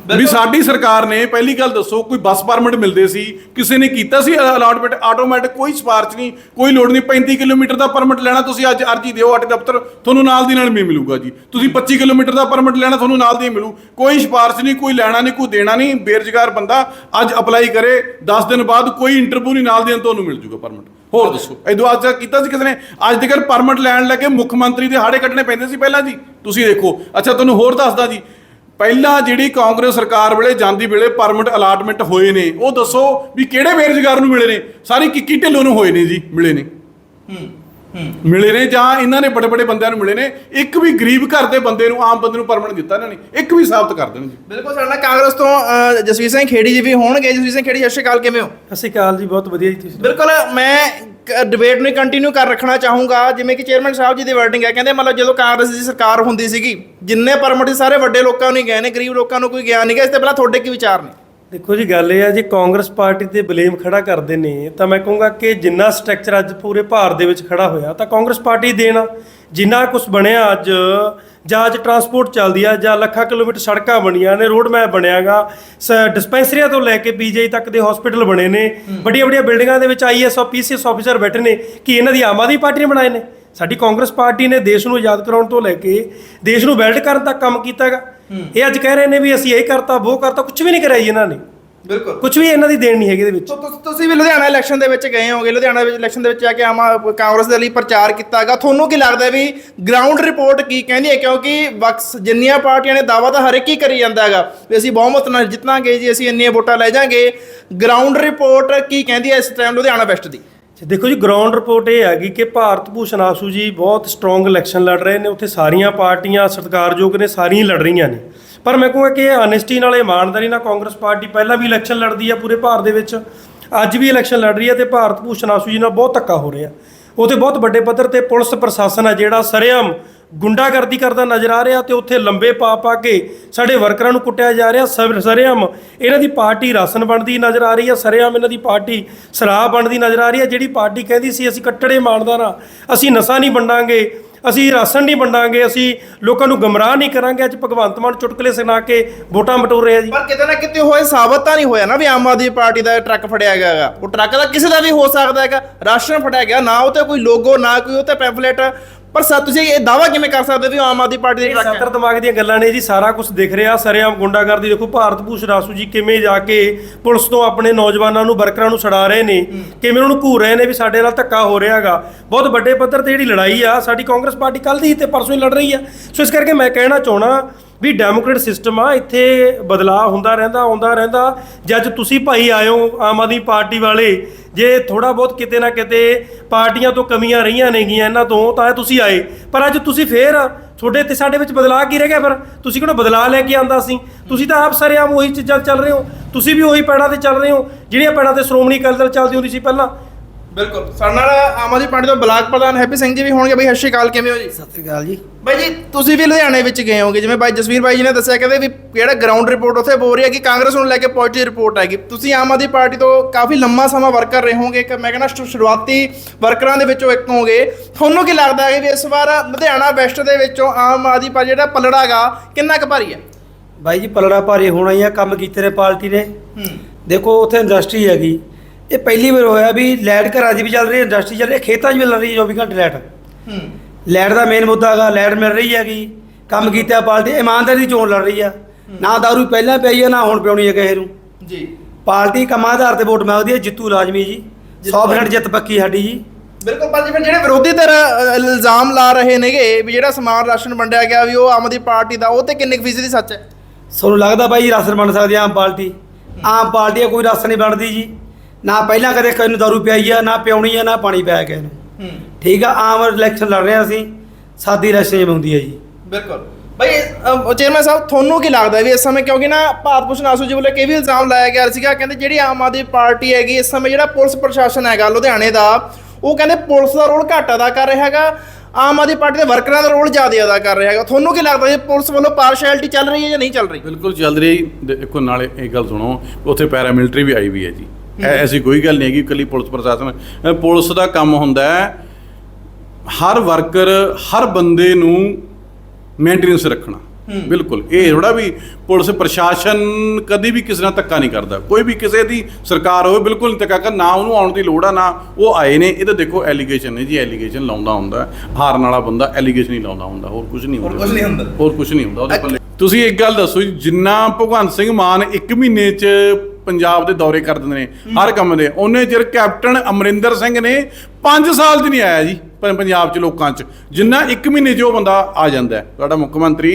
ਵੀ। ਸਾਡੀ ਸਰਕਾਰ ਨੇ ਪਹਿਲੀ ਗੱਲ ਦੱਸੋ ਕੋਈ ਬੱਸ ਪਰਮਿਟ ਮਿਲਦੇ ਸੀ ਕਿਸੇ ਨੇ ਕੀਤਾ ਸੀ ਅਲਾਟਮੈਂਟ ਆਟੋਮੈਟਿਕ ਕੋਈ ਸਿਫਾਰਸ਼ ਨਹੀਂ ਕੋਈ ਲੋੜ ਨਹੀਂ 35 ਕਿਲੋਮੀਟਰ ਦਾ ਪਰਮਿਟ ਲੈਣਾ ਤੁਸੀਂ ਅੱਜ ਅਰਜੀ ਦਿਓ ਆਟੇ ਦਫ਼ਤਰ ਤੁਹਾਨੂੰ ਨਾਲ ਦੀ ਨਾਲ ਵੀ ਮਿਲੂਗਾ ਜੀ। ਤੁਸੀਂ 25 ਕਿਲੋਮੀਟਰ ਦਾ ਪਰਮਿਟ ਲੈਣਾ ਤੁਹਾਨੂੰ ਨਾਲ ਦੀ ਮਿਲੂ। ਕੋਈ ਸਿਫਾਰਸ਼ ਨਹੀਂ ਕੋਈ ਲੈਣਾ ਨਹੀਂ ਕੋਈ ਦੇਣਾ ਨਹੀਂ ਬੇਰੁਜ਼ਗਾਰ ਬੰਦਾ ਅੱਜ ਅਪਲਾਈ ਕਰੇ 10 ਦਿਨ ਬਾਅਦ ਕੋਈ ਇੰਟਰਵਿਊ ਨਹੀਂ ਨਾਲ ਦੀ ਤੁਹਾਨੂੰ ਮਿਲ ਜੂਗਾ ਪਰਮਿਟ। ਹੋਰ ਦੱਸੋ ਇਦੋਂ ਅੱਜ ਕੀਤਾ ਸੀ ਕਿਸੇ ਨੇ? ਅੱਜ ਤੱਕ ਪਰਮਿਟ ਲੈਣ ਲੱਗੇ ਮੁੱਖ ਮੰਤਰੀ ਦੇ ਹਾੜੇ ਕੱਢਣੇ ਪੈਂਦੇ ਸੀ ਪਹਿਲਾਂ ਜੀ। ਤੁਸੀਂ ਦੇਖੋ ਅੱਛਾ ਤੁਹਾਨੂੰ ਹੋਰ ਦੱਸਦਾ ਜੀ ਪਹਿਲਾਂ ਜਿਹੜੀ ਕਾਂਗਰਸ ਸਰਕਾਰ ਵੇਲੇ ਜਾਂਦੀ ਵੇਲੇ ਪਰਮਿਟ ਅਲਾਟਮੈਂਟ ਹੋਏ ਨੇ ਉਹ ਦੱਸੋ ਵੀ ਕਿਹੜੇ ਬੇਰੁਜ਼ਗਾਰ ਨੂੰ ਮਿਲੇ ਨੇ? ਸਾਰੀ ਕਿੱਕੀ ਢਿੱਲੋਂ ਨੂੰ ਹੋਏ ਨੇ ਜੀ ਮਿਲੇ ਨੇ। ਮਿਲੇ ਨੇ ਜਾਂ ਇਹਨਾਂ ਨੇ ਬੜੇ ਬੜੇ ਬੰਦਿਆਂ ਨੂੰ ਮਿਲੇ ਨੇ ਇੱਕ ਵੀ ਗਰੀਬ ਘਰ ਦੇ ਬੰਦੇ ਨੂੰ ਆਮ ਬੰਦੇ ਨੂੰ ਪਰਮਿਟ ਦਿੱਤਾ ਇਹਨਾਂ ਨੇ ਇੱਕ ਵੀ ਸਾਬਤ ਕਰ ਦੇਣ ਜੀ। ਬਿਲਕੁਲ ਸਾਡੇ ਨਾਲ ਕਾਂਗਰਸ ਤੋਂ ਜਸਵੀਰ ਸਿੰਘ ਖੇੜੀ ਜੀ ਵੀ ਹੋਣਗੇ। ਜਸਵੀਰ ਸਿੰਘ ਖੇੜੀ ਸਤਿ ਸ਼੍ਰੀ ਅਕਾਲ ਕਿਵੇਂ ਹੋ? ਸਤਿ ਸ਼੍ਰੀ ਅਕਾਲ ਜੀ ਬਹੁਤ ਵਧੀਆ ਜੀ ਤੁਸੀਂ ਬਿਲਕੁਲ ਮੈਂ ਡਿਬੇਟ ਨੂੰ ਕੰਟੀਨਿਊ ਕਰ ਰੱਖਣਾ ਚਾਹੂੰਗਾ। ਜਿਵੇਂ ਕਿ ਚੇਅਰਮੈਨ ਸਾਹਿਬ ਜੀ ਦੀ ਵਰਡਿੰਗ ਹੈ, ਕਹਿੰਦੇ ਮਤਲਬ ਜਦੋਂ ਕਾਂਗਰਸ ਦੀ ਸਰਕਾਰ ਹੁੰਦੀ ਸੀਗੀ, ਜਿੰਨੇ ਪਰਮਿਟ ਸਾਰੇ ਵੱਡੇ ਲੋਕਾਂ ਨੂੰ ਹੀ ਗਏ ਨੇ, ਗਰੀਬ ਲੋਕਾਂ ਨੂੰ ਕੋਈ ਗਿਆ ਨਹੀਂ ਗਿਆ, ਇਸ ਤੇ ਪਹਿਲਾਂ ਤੁਹਾਡੇ ਕੀ ਵਿਚਾਰ ਨੇ? ਦੇਖੋ ਜੀ, ਗੱਲ ਇਹ ਆ, ਜੇ ਕਾਂਗਰਸ ਪਾਰਟੀ ਤੇ ਬਲੇਮ ਖੜਾ ਕਰਦੇ ਨੇ, ਤਾਂ ਮੈਂ ਕਹੂੰਗਾ ਕਿ ਜਿੰਨਾ ਸਟਰਕਚਰ ਅੱਜ ਪੂਰੇ ਭਾਰਤ ਦੇ ਵਿੱਚ ਖੜਾ ਹੋਇਆ, ਤਾਂ ਕਾਂਗਰਸ ਪਾਰਟੀ ਦੇਣਾ ਜਿੰਨਾ ਕੁਝ ਬਣਿਆ ਅੱਜ ਜਾਂ ਅੱਜ ਟਰਾਂਸਪੋਰਟ ਚੱਲਦੀ ਆ ਜਾਂ ਲੱਖਾਂ ਕਿਲੋਮੀਟਰ ਸੜਕਾਂ ਬਣੀਆਂ ਨੇ ਰੋਡ ਮੈਪ ਬਣਿਆਗਾ ਡਿਸਪੈਂਸਰੀਆਂ ਤੋਂ ਲੈ ਕੇ ਪੀਜੀਆਈ ਤੱਕ ਦੇ ਹਸਪੀਟਲ ਬਣੇ ਨੇ ਵੱਡੀਆਂ ਵੱਡੀਆਂ ਬਿਲਡਿੰਗਾਂ ਦੇ ਵਿੱਚ ਆਈਐਸ ਔਰ ਪੀਸੀਐਸ ਆਫੀਸਰ ਬੈਠੇ ਨੇ ਕਿ ਇਹਨਾਂ ਦੀ ਆਮ ਆਦਮੀ ਪਾਰਟੀ ਨੇ ਬਣਾਏ ਨੇ? ਸਾਡੀ ਕਾਂਗਰਸ ਪਾਰਟੀ ਨੇ ਦੇਸ਼ ਨੂੰ ਆਜ਼ਾਦ ਕਰਾਉਣ ਤੋਂ ਲੈ ਕੇ ਦੇਸ਼ ਨੂੰ ਵੈਲਡ ਕਰਨ ਤੱਕ ਕੰਮ ਕੀਤਾਗਾ। ਇਹ ਅੱਜ ਕਹਿ ਰਹੇ ਨੇ ਵੀ ਅਸੀਂ ਇਹ ਕਰਤਾ ਉਹ ਕਰਤਾ ਕੁਝ ਵੀ ਨਹੀਂ ਕਰਿਆ ਜੀ ਇਹਨਾਂ ਨੇ। ਬਿਲਕੁਲ। ਕੁਝ ਵੀ ਇਹਨਾਂ ਦੀ ਦੇਣ ਨਹੀਂ ਹੈਗੀ ਇਹਦੇ ਵਿੱਚ। ਤੋ ਤੁਸ- ਤੁਸੀਂ ਵੀ ਲੁਧਿਆਣਾ ਇਲੈਕਸ਼ਨ ਦੇ ਵਿੱਚ ਗਏ ਹੋਗੇ ਲੁਧਿਆਣਾ ਵਿੱਚ ਇਲੈਕਸ਼ਨ ਦੇ ਵਿੱਚ ਆ ਕੇ ਆਮ ਆ- ਕਾਂਗਰਸ ਦੇ ਲਈ ਪ੍ਰਚਾਰ ਕੀਤਾਗਾ। ਤੁਹਾਨੂੰ ਕੀ ਲੱਗਦਾ ਵੀ ਗਰਾਊਂਡ ਰਿਪੋਰਟ ਕੀ ਕਹਿੰਦੀ ਹੈ? ਕਿਉਂਕਿ ਵਕਸ ਜਿੰਨੀਆਂ ਪਾਰਟੀਆਂ ਨੇ ਦਾਵਾ ਤਾਂ ਹਰ ਇੱਕ ਹੀ ਕਰੀ ਜਾਂਦਾ ਹੈਗਾ ਵੀ ਅਸੀਂ ਬਹੁਮਤ ਨਾਲ ਜਿੱਤਾਂਗੇ ਜੀ ਅਸੀਂ ਇੰਨੀਆਂ ਵੋਟਾਂ ਲੈ ਜਾਾਂਗੇ। ਗਰਾਊਂਡ ਰਿਪੋਰਟ ਕੀ ਕਹਿੰਦੀ ਹੈ ਇਸ ਟਾਈਮ ਲੁਧਿਆਣਾ ਵੈਸਟ ਦੀ? ਦੇਖੋ ਜੀ ਗਰਾਊਂਡ ਰਿਪੋਰਟ ਇਹ ਹੈਗੀ ਕਿ ਭਾਰਤ ਭੂਸ਼ਣ ਆਸੂ ਜੀ ਬਹੁਤ ਸਟਰੋਂਗ ਇਲੈਕਸ਼ਨ ਲੜ ਰਹੇ ਨੇ। ਉੱਥੇ ਸਾਰੀਆਂ ਪਾਰਟੀਆਂ ਸਤਿਕਾਰਯੋਗ ਨੇ ਸਾਰੀਆਂ ਹੀ ਲੜ ਰਹੀਆਂ ਨੇ। ਪਰ ਮੈਂ ਕਹੂੰਗਾ ਕਿ ਇਹ ਅਨੈਸਟੀ ਨਾਲ ਇਮਾਨਦਾਰੀ ਨਾਲ ਕਾਂਗਰਸ ਪਾਰਟੀ ਪਹਿਲਾਂ ਵੀ ਇਲੈਕਸ਼ਨ ਲੜਦੀ ਹੈ ਪੂਰੇ ਭਾਰਤ ਦੇ ਵਿੱਚ, ਅੱਜ ਵੀ ਇਲੈਕਸ਼ਨ ਲੜ ਰਹੀ ਹੈ ਤੇ ਭਾਰਤ ਭੂਸ਼ਣ ਆਸੂ ਜੀ ਨਾਲ ਬਹੁਤ ਧੱਕਾ ਹੋ ਰਿਹਾ। ਉੱਥੇ ਬਹੁਤ ਵੱਡੇ ਪੱਧਰ ਤੇ ਪੁਲਿਸ ਪ੍ਰਸ਼ਾਸਨ ਹੈ ਜਿਹੜਾ ਸਰੇਆਮ ਗੁੰਡਾਗਰਦੀ ਕਰਦਾ ਨਜ਼ਰ ਆ ਰਿਹਾ ਤੇ ਉੱਥੇ ਲੰਬੇ ਪਾ ਪਾ ਕੇ ਸਾਡੇ ਵਰਕਰਾਂ ਨੂੰ ਕੁੱਟਿਆ ਜਾ ਰਿਹਾ। ਸਰ- ਸਰੇਆਮ ਇਹਨਾਂ ਦੀ ਪਾਰਟੀ ਰਾਸ਼ਨ ਬਣਦੀ ਨਜ਼ਰ ਆ ਰਹੀ ਹੈ ਸਰੇਆਮ ਇਹਨਾਂ ਦੀ ਪਾਰਟੀ ਸ਼ਰਾਬ ਬਣਦੀ ਨਜ਼ਰ ਆ ਰਹੀ ਹੈ ਜਿਹੜੀ ਪਾਰਟੀ ਕਹਿੰਦੀ ਸੀ, ਅਸੀਂ ਕੱਟੜੇ ਇਮਾਨਦਾਰ ਹਾਂ ਅਸੀਂ ਨਸ਼ਾ ਨਹੀਂ ਵੰਡਾਂਗੇ ਅਸੀਂ ਰਾਸ਼ਨ ਨਹੀਂ ਵੰਡਾਂਗੇ, ਅਸੀਂ ਲੋਕਾਂ ਨੂੰ ਗਮਰਾਹ ਨਹੀਂ ਕਰਾਂਗੇ, ਅੱਜ ਭਗਵੰਤ ਮਾਨ ਚੁਟਕਲੇ ਸੁਣਾ ਕੇ ਵੋਟਾਂ ਬਟੋਰ ਰਿਹਾ ਜੀ। ਪਰ ਕਿਤੇ ਨਾ ਕਿਤੇ ਹੋਏ ਸਾਬਤ ਤਾਂ ਨਹੀਂ ਹੋਇਆ ਨਾ ਵੀ ਆਮ ਆਦਮੀ ਪਾਰਟੀ ਦਾ ਟਰੱਕ ਫੜਿਆ ਗਿਆ ਹੈਗਾ। ਉਹ ਟਰੱਕ ਦਾ ਕਿਸੇ ਦਾ ਵੀ ਹੋ ਸਕਦਾ ਹੈਗਾ, ਰਾਸ਼ਨ ਫੜਿਆ ਗਿਆ, ਨਾ ਉਹ ਤੇ ਕੋਈ ਲੋਗੋ, ਨਾ ਕੋਈ ਉਹ ਤੇ ਪੈਂਫਲੇਟ ਪਰ ਸਰ ਤੁਸੀਂ ਇਹ ਦਾਵਾ ਕਿਵੇਂ ਕਰ ਸਕਦੇ ਵੀ ਉਹ ਆਮ ਆਦਮੀ ਪਾਰਟੀ ਦੇ ਇਹ ਟਰੱਕ ਹੈ ਸੱਤਰ ਦਿਮਾਗ ਦੀਆਂ ਗੱਲਾਂ ਨੇ ਜੀ ਸਾਰਾ ਕੁਝ ਦਿਖ ਰਿਹਾ। ਸਰੇਆਮ ਗੁੰਡਾਗਰਦੀ ਦੇਖੋ ਭਾਰਤ ਭੂਸ਼ਣ ਆਸੂ ਜੀ ਕਿਵੇਂ ਜਾ ਕੇ ਪੁਲਿਸ ਤੋਂ ਆਪਣੇ ਨੌਜਵਾਨਾਂ ਨੂੰ ਵਰਕਰਾਂ ਨੂੰ ਛਡਾ ਰਹੇ ਨੇ ਕਿਵੇਂ ਉਹਨਾਂ ਨੂੰ ਘੂਰ ਰਹੇ ਨੇ ਵੀ ਸਾਡੇ ਨਾਲ ਧੱਕਾ ਹੋ ਰਿਹਾਗਾ ਬਹੁਤ ਵੱਡੇ ਪੱਧਰ ਤੇ ਜਿਹੜੀ ਲੜਾਈ ਆ ਸਾਡੀ ਕਾਂਗਰਸ ਪਾਰਟੀ ਕੱਲ ਦੀ ਤੇ ਪਰਸੋਂ ਹੀ ਲੜ ਰਹੀ ਆ। ਸੋ ਇਸ ਕਰਕੇ ਮੈਂ ਕਹਿਣਾ ਚਾਹਣਾ ਵੀ ਡੈਮੋਕ੍ਰੇਟ ਸਿਸਟਮ ਆ, ਇੱਥੇ ਬਦਲਾਅ ਹੁੰਦਾ ਰਹਿੰਦਾ, ਆਉਂਦਾ ਰਹਿੰਦਾ। ਜੇ ਅੱਜ ਤੁਸੀਂ ਭਾਈ ਆਇਓ ਆਮ ਆਦਮੀ ਪਾਰਟੀ ਵਾਲੇ, ਜੇ ਥੋੜਾ ਬਹੁਤ ਕਿਤੇ ਨਾ ਕਿਤੇ ਪਾਰਟੀਆਂ ਤੋਂ ਕਮੀਆਂ ਰਹੀਆਂ ਨੇਗੀਆਂ ਇਹਨਾਂ ਤੋਂ, ਤਾਂ ਇਹ ਤੁਸੀਂ ਆਏ। ਪਰ ਅੱਜ ਤੁਸੀਂ ਫੇਰ ਤੁਹਾਡੇ ਤੇ ਸਾਡੇ ਵਿੱਚ ਬਦਲਾਅ ਕੀ ਰਹਿ ਗਿਆ ਫਿਰ? ਤੁਸੀਂ ਕਿਹੜਾ ਬਦਲਾਅ ਲੈ ਕੇ ਆਂਦਾ ਸੀ? ਤੁਸੀਂ ਤਾਂ ਆਪ ਸਰੇਆਮ ਉਹੀ ਚੀਜ਼ਾਂ ਚੱਲ ਰਹੇ ਹੋ। ਤੁਸੀਂ ਵੀ ਉਹੀ ਪੈੜਾਂ ਤੇ ਚੱਲ ਰਹੇ ਹੋ, ਜਿਹੜੀਆਂ ਪੈੜਾਂ ਤੇ ਸ਼੍ਰੋਮਣੀ ਅਕਾਲੀ ਦਲ ਚੱਲਦੀ ਹੁੰਦੀ ਸੀ ਪਹਿਲਾਂ। ਬਿਲਕੁਲ। ਸਾਡੇ ਨਾਲ ਆਮ ਆਦਮੀ ਪਾਰਟੀ ਤੋਂ ਬਲਾਕ ਪ੍ਰਧਾਨ ਹੈਪੀ ਸਿੰਘ ਜੀ ਵੀ ਹੋਣਗੇ। ਬਈ ਸਤਿ ਸ਼੍ਰੀ ਅਕਾਲ ਕਿਵੇਂ ਹੋ ਜੀ? ਸਤਿ ਸ੍ਰੀ ਅਕਾਲ ਜੀ। ਬਾਈ ਜੀ ਤੁਸੀਂ ਵੀ ਲੁਧਿਆਣੇ ਵਿੱਚ ਗਏ ਹੋਗੇ ਜਿਵੇਂ ਬਾਈ ਜਸਵੀਰ ਬਾਈ ਜੀ ਨੇ ਦੱਸਿਆ ਕਹਿੰਦੇ ਵੀ ਜਿਹੜਾ ਗਰਾਊਂਡ ਰਿਪੋਰਟ ਉੱਥੇ ਬੋਲ ਰਹੀ ਹੈ ਕਿ ਕਾਂਗਰਸ ਨੂੰ ਲੈ ਕੇ ਪੋਜ਼ਿਟਿਵ ਰਿਪੋਰਟ ਆਏਗੀ। ਤੁਸੀਂ ਆਮ ਆਦਮੀ ਪਾਰਟੀ ਤੋਂ ਕਾਫੀ ਲੰਮਾ ਸਮਾਂ ਵਰਕ ਕਰ ਰਹੇ ਹੋਗੇ ਕਿ ਮੈਂ ਕਹਿੰਦਾ ਸ਼ੁਰੂਆਤੀ ਵਰਕਰਾਂ ਦੇ ਵਿੱਚੋਂ ਇੱਕ ਹੋਗੇ। ਤੁਹਾਨੂੰ ਕੀ ਲੱਗਦਾ ਹੈ ਵੀ ਇਸ ਵਾਰ ਲੁਧਿਆਣਾ ਵੈਸਟ ਦੇ ਵਿੱਚੋਂ ਆਮ ਆਦਮੀ ਪਾਰਟੀ ਜਿਹੜਾ ਪਲੜਾ ਗਾ ਕਿੰਨਾ ਕੁ ਭਾਰੀ ਹੈ? ਬਾਈ ਜੀ ਪਲੜਾ ਭਾਰੀ ਹੋਣਾ ਹੀ ਆ ਕੰਮ ਕੀਤੇ ਨੇ ਪਾਰਟੀ ਨੇ। ਦੇਖੋ ਉੱਥੇ ਇੰਡਸਟਰੀ ਹੈਗੀ। ਇਹ ਪਹਿਲੀ ਵਾਰ ਹੋਇਆ ਵੀ ਲਾਈਟ ਘਰਾਂ 'ਚ ਵੀ ਚੱਲ ਰਹੀ ਹੈ ਇੰਡਸਟਰੀ ਚੱਲ ਰਹੀ ਹੈ ਖੇਤਾਂ 'ਚ ਵੀ ਲੱਗ ਰਹੀ ਹੈ 24 ਘੰਟੇ ਲਾਈਟ। ਹੂੰ। ਲਾਈਟ ਦਾ ਮੇਨ ਮੁੱਦਾ ਹੈਗਾ ਲਾਈਟ ਮਿਲ ਰਹੀ ਹੈਗੀ ਕੰਮ ਕੀਤਾ ਪਾਰਟੀ ਇਮਾਨਦਾਰੀ ਦੀ ਚੋਣ ਲੜ ਰਹੀ ਆ। ਨਾ ਦਾਰੂ ਪਹਿਲਾਂ ਪਈ ਆ ਨਾ ਹੁਣ ਪਿਉਣੀ ਹੈ ਕਿਸੇ ਨੂੰ ਜੀ। ਪਾਰਟੀ ਕੰਮਾਂ ਆਧਾਰ ਤੇ ਵੋਟ ਮੰਗਦੀ ਹੈ ਜਿੱਤੂ ਲਾਜ਼ਮੀ ਜੀ। 100% ਜਿੱਤ ਪੱਕੀ ਸਾਡੀ ਜੀ। ਬਿਲਕੁਲ ਪਰ ਜਿਵੇਂ ਜਿਹੜੇ ਵਿਰੋਧੀ ਧਿਰ ਇਲਜ਼ਾਮ ਲਾ ਰਹੇ ਨੇਗੇ ਵੀ ਜਿਹੜਾ ਸਮਾਨ ਰਾਸ਼ਨ ਵੰਡਿਆ ਗਿਆ ਵੀ ਉਹ ਆਮ ਆਦਮੀ ਪਾਰਟੀ ਦਾ ਉਹ ਤੇ ਕਿੰਨੇ ਕੁ ਫੀਸਦੀ ਸੱਚ ਹੈ? ਤੁਹਾਨੂੰ ਲੱਗਦਾ ਬਾਈ ਜੀ ਰਾਸ਼ਨ ਬਣ ਸਕਦੀ ਆ ਆਮ ਪਾਰਟੀ ਆਮ ਪਾਰਟੀ ਕੋਈ ਰਾਸ਼ਨ ਨਹੀਂ ਬਣਦੀ ਜੀ। ਨਾ ਪਹਿਲਾਂ ਕਦੇ ਕਿਸੇ ਨੂੰ ਦਾਰੂ ਪਿਆਈ ਆ ਨਾ ਪਿਉਣੀ ਆ ਨਾ ਪਾਣੀ ਪਿਆਇਆ ਕਿਸੇ ਨੂੰ। ਹੂੰ। ਠੀਕ ਆ ਆਮ ਇਲੈਕਸ਼ਨ ਲੜ ਰਹੇ ਹਾਂ ਅਸੀਂ। ਸਾਦੀ ਇਲੈਕਸ਼ਨ ਜਿਵੇਂ ਹੁੰਦੀ ਹੈ ਜੀ। ਬਿਲਕੁਲ। ਭਾਈ ਚੇਅਰਮੈਨ ਸਾਹਿਬ ਤੁਹਾਨੂੰ ਕੀ ਲੱਗਦਾ ਵੀ ਇਸ ਸਮੇਂ ਕਿਉਂਕਿ ਨਾ ਭਾਰਤ ਭੂਸ਼ਣ ਆਸੂ ਜੀ ਵੱਲੋਂ ਇਹ ਵੀ ਇਲਜ਼ਾਮ ਲਾਇਆ ਗਿਆ ਸੀਗਾ ਕਹਿੰਦੇ ਜਿਹੜੀ ਆਮ ਆਦਮੀ ਪਾਰਟੀ ਹੈਗੀ ਇਸ ਸਮੇਂ ਜਿਹੜਾ ਪੁਲਿਸ ਪ੍ਰਸ਼ਾਸਨ ਹੈਗਾ ਲੁਧਿਆਣੇ ਦਾ ਉਹ ਕਹਿੰਦੇ ਪੁਲਿਸ ਦਾ ਰੋਲ ਘੱਟ ਅਦਾ ਕਰ ਰਿਹਾ ਹੈਗਾ ਆਮ ਆਦਮੀ ਪਾਰਟੀ ਦੇ ਵਰਕਰਾਂ ਦਾ ਰੋਲ ਜ਼ਿਆਦਾ ਅਦਾ ਕਰ ਰਿਹਾ ਹੈਗਾ। ਤੁਹਾਨੂੰ ਕੀ ਲੱਗਦਾ ਜੀ ਪੁਲਿਸ ਵੱਲੋਂ ਪਾਰਸ਼ੈਲਿਟੀ ਚੱਲ ਰਹੀ ਹੈ ਜਾਂ ਨਹੀਂ ਚੱਲ ਰਹੀ? ਬਿਲਕੁਲ ਚੱਲ ਰਹੀ ਦੇਖੋ ਨਾਲੇ ਇਹ ਗੱਲ ਸੁਣੋ ਉੱਥੇ ਪੈਰਾਮਿਲਟਰੀ ਵੀ ਆਈ ਵੀ ਹੈ ਜੀ। ਐਸੀ ਕੋਈ ਗੱਲ ਨਹੀਂ ਹੈਗੀ ਇਕੱਲੀ ਪੁਲਿਸ ਪ੍ਰਸ਼ਾਸਨ ਪੁਲਿਸ ਦਾ ਕੰਮ ਹੁੰਦਾ ਹੈ ਹਰ ਵਰਕਰ ਹਰ ਬੰਦੇ ਨੂੰ ਮੇਨਟੇਨੈਂਸ ਰੱਖਣਾ। ਬਿਲਕੁਲ। ਇਹ ਥੋੜਾ ਵੀ ਪੁਲਿਸ ਪ੍ਰਸ਼ਾਸਨ ਕਦੀ ਵੀ ਕਿਸੇ ਨਾਲ ਧੱਕਾ ਨਹੀਂ ਕਰਦਾ। ਕੋਈ ਵੀ ਕਿਸੇ ਦੀ ਸਰਕਾਰ ਹੋਵੇ ਬਿਲਕੁਲ ਨਹੀਂ ਧੱਕਾ ਕਰ ਨਾ ਉਹਨੂੰ ਆਉਣ ਦੀ ਲੋੜ ਆ ਨਾ ਉਹ ਆਏ ਨੇ। ਇਹ ਤਾਂ ਦੇਖੋ ਐਲੀਗੇਸ਼ਨ ਹੈ ਜੀ ਐਲੀਗੇਸ਼ਨ ਲਾਉਂਦਾ ਹੁੰਦਾ। ਹਾਰਨ ਵਾਲਾ ਬੰਦਾ ਐਲੀਗੇਸ਼ਨ ਹੀ ਲਾਉਂਦਾ ਹੁੰਦਾ ਹੋਰ ਕੁਝ ਨਹੀਂ ਹੁੰਦਾ। ਕੁਛ ਨਹੀਂ ਹੁੰਦਾ। ਹੋਰ ਕੁਝ ਨਹੀਂ ਹੁੰਦਾ। ਉਹਦੇ ਪੱਲੇ ਤੁਸੀਂ ਇੱਕ ਗੱਲ ਦੱਸੋ ਜੀ ਜਿੰਨਾ ਭਗਵੰਤ ਸਿੰਘ ਮਾਨ ਇੱਕ ਮਹੀਨੇ 'ਚ ਪੰਜਾਬ ਦੇ ਦੌਰੇ ਕਰ ਦਿੰਦੇ ਨੇ ਹਰ ਕੰਮ ਦੇ। ਉਹਨੇ ਚਿਰ ਕੈਪਟਨ ਅਮਰਿੰਦਰ ਸਿੰਘ ਨੇ 5 ਸਾਲ 'ਚ ਨਹੀਂ ਆਇਆ ਜੀ ਪ- ਪੰਜਾਬ 'ਚ ਲੋਕਾਂ 'ਚ। ਜਿੰਨਾ ਇੱਕ ਮਹੀਨੇ 'ਚ ਉਹ ਬੰਦਾ ਆ ਜਾਂਦਾ ਹੈ। ਤੁਹਾਡਾ ਮੁੱਖ ਮੰਤਰੀ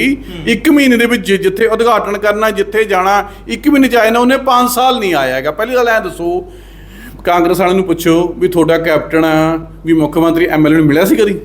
ਇੱਕ ਮਹੀਨੇ ਦੇ ਵਿੱਚ ਜਿੱਥੇ ਉਦਘਾਟਨ ਕਰਨਾ ਜਿੱਥੇ ਜਾਣਾ ਇੱਕ ਮਹੀਨੇ 'ਚ ਆਇਆ ਨਾ ਉਹਨੇ 5 ਸਾਲ ਨਹੀਂ ਆਇਆ ਹੈਗਾ। ਪਹਿਲੀ ਗੱਲ ਐ ਦੱਸੋ ਕਾਂਗਰਸ ਵਾਲਿਆਂ ਨੂੰ ਪੁੱਛੋ ਵੀ ਤੁਹਾਡਾ ਕੈਪਟਨ ਵੀ ਮੁੱਖ ਮੰਤਰੀ ਐਮਐਲਏ ਨੂੰ ਮਿਲਿਆ ਸੀ ਕਦੀ?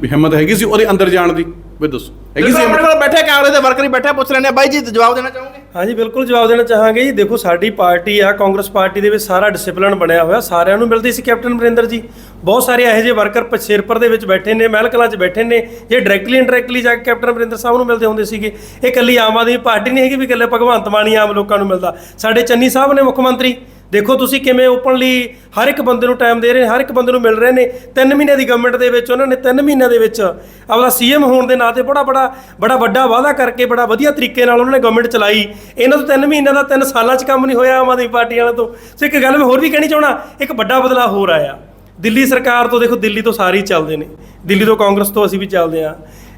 ਵੀ ਹਿੰਮਤ ਹੈਗੀ ਸੀ ਉਹਦੇ ਅੰਦਰ ਜਾਣ ਦੀ? ਵੀ ਦੱਸੋ ਹੈਗੀ ਸੀ ਆਪਣੇ ਬੈਠੇ ਕਾਂਗਰਸ ਦੇ ਵਰਕਰ ਹੀ ਬੈਠੇ ਪੁੱਛ ਲੈਣੇ ਬਾਈ ਜੀ ਜਵਾਬ ਦੇਣਾ ਚਾਹੋਗੇ? ਹਾਂਜੀ, ਬਿਲਕੁਲ ਜਵਾਬ ਦੇਣਾ ਚਾਹਾਂਗੇ ਜੀ। ਦੇਖੋ, ਸਾਡੀ ਪਾਰਟੀ ਆ, ਕਾਂਗਰਸ ਪਾਰਟੀ ਦੇ ਵਿੱਚ ਸਾਰਾ ਡਿਸਪਲਿਨ ਬਣਿਆ ਹੋਇਆ। ਸਾਰਿਆਂ ਨੂੰ ਮਿਲਦੀ ਸੀ ਕੈਪਟਨ ਅਮਰਿੰਦਰ ਜੀ। ਬਹੁਤ ਸਾਰੇ ਇਹੋ ਜਿਹੇ ਵਰਕਰ ਪਛੇਰਪੁਰ ਦੇ ਵਿੱਚ ਬੈਠੇ ਨੇ ਮਹਿਲ ਕਲਾਂ 'ਚ ਬੈਠੇ ਨੇ, ਜੇ ਡਾਇਰੈਕਟਲੀ ਇਨਡਾਇਰੈਕਟਲੀ ਜਾ ਕੇ ਕੈਪਟਨ ਅਮਰਿੰਦਰ ਸਾਹਿਬ ਨੂੰ ਮਿਲਦੇ ਹੁੰਦੇ ਸੀਗੇ। ਇਹ ਇਕੱਲੀ ਆਮ ਆਦਮੀ ਪਾਰਟੀ ਨਹੀਂ ਹੈਗੀ ਵੀ ਇਕੱਲੇ ਭਗਵੰਤ ਮਾਨ ਹੀ ਆਮ ਲੋਕਾਂ ਨੂੰ ਮਿਲਦਾ। ਸਾਡੇ ਚੰਨੀ ਸਾਹਿਬ ਨੇ ਮੁੱਖ ਮੰਤਰੀ ਦੇਖੋ ਤੁਸੀਂ ਕਿਵੇਂ ਓਪਨਲੀ ਹਰ ਇੱਕ ਬੰਦੇ ਨੂੰ ਟਾਈਮ ਦੇ ਰਹੇ ਨੇ, ਹਰ ਇੱਕ ਬੰਦੇ ਨੂੰ ਮਿਲ ਰਹੇ ਨੇ। 3 ਮਹੀਨਿਆਂ ਦੀ ਗਵਰਨਮੈਂਟ ਦੇ ਵਿੱਚ, ਉਹਨਾਂ ਨੇ 3 ਮਹੀਨਿਆਂ ਦੇ ਵਿੱਚ ਆਪਣਾ ਸੀਐਮ ਹੋਣ ਦੇ ਨਾਂ ਤੇ ਬੜਾ ਬੜਾ ਬੜਾ ਵੱਡਾ ਵਾਅਦਾ ਕਰਕੇ, ਬੜਾ ਵਧੀਆ ਤਰੀਕੇ ਨਾਲ ਉਹਨਾਂ ਨੇ ਗਵਰਨਮੈਂਟ ਚਲਾਈ। ਇਹਨਾਂ ਤੋਂ 3 ਮਹੀਨਿਆਂ ਦਾ 3 ਸਾਲਾਂ 'ਚ ਕੰਮ ਨਹੀਂ ਹੋਇਆ ਆਮ ਆਦਮੀ ਪਾਰਟੀ ਵਾਲਿਆਂ ਤੋਂ। ਸੋ ਇੱਕ ਗੱਲ ਮੈਂ ਹੋਰ ਵੀ ਕਹਿਣੀ ਚਾਹਣਾ ਇੱਕ ਵੱਡਾ ਬਦਲਾਅ ਹੋਰ ਆਇਆ। ਦਿੱਲੀ ਸਰਕਾਰ ਤੋਂ ਦੇਖੋ, ਦਿੱਲੀ ਤੋਂ ਸਾਰੇ ਹੀ ਚੱਲਦੇ ਨੇ। ਦਿੱਲੀ ਤੋਂ ਕਾਂਗਰਸ ਤੋਂ ਅਸੀਂ ਵੀ ਚੱਲਦੇ ਆ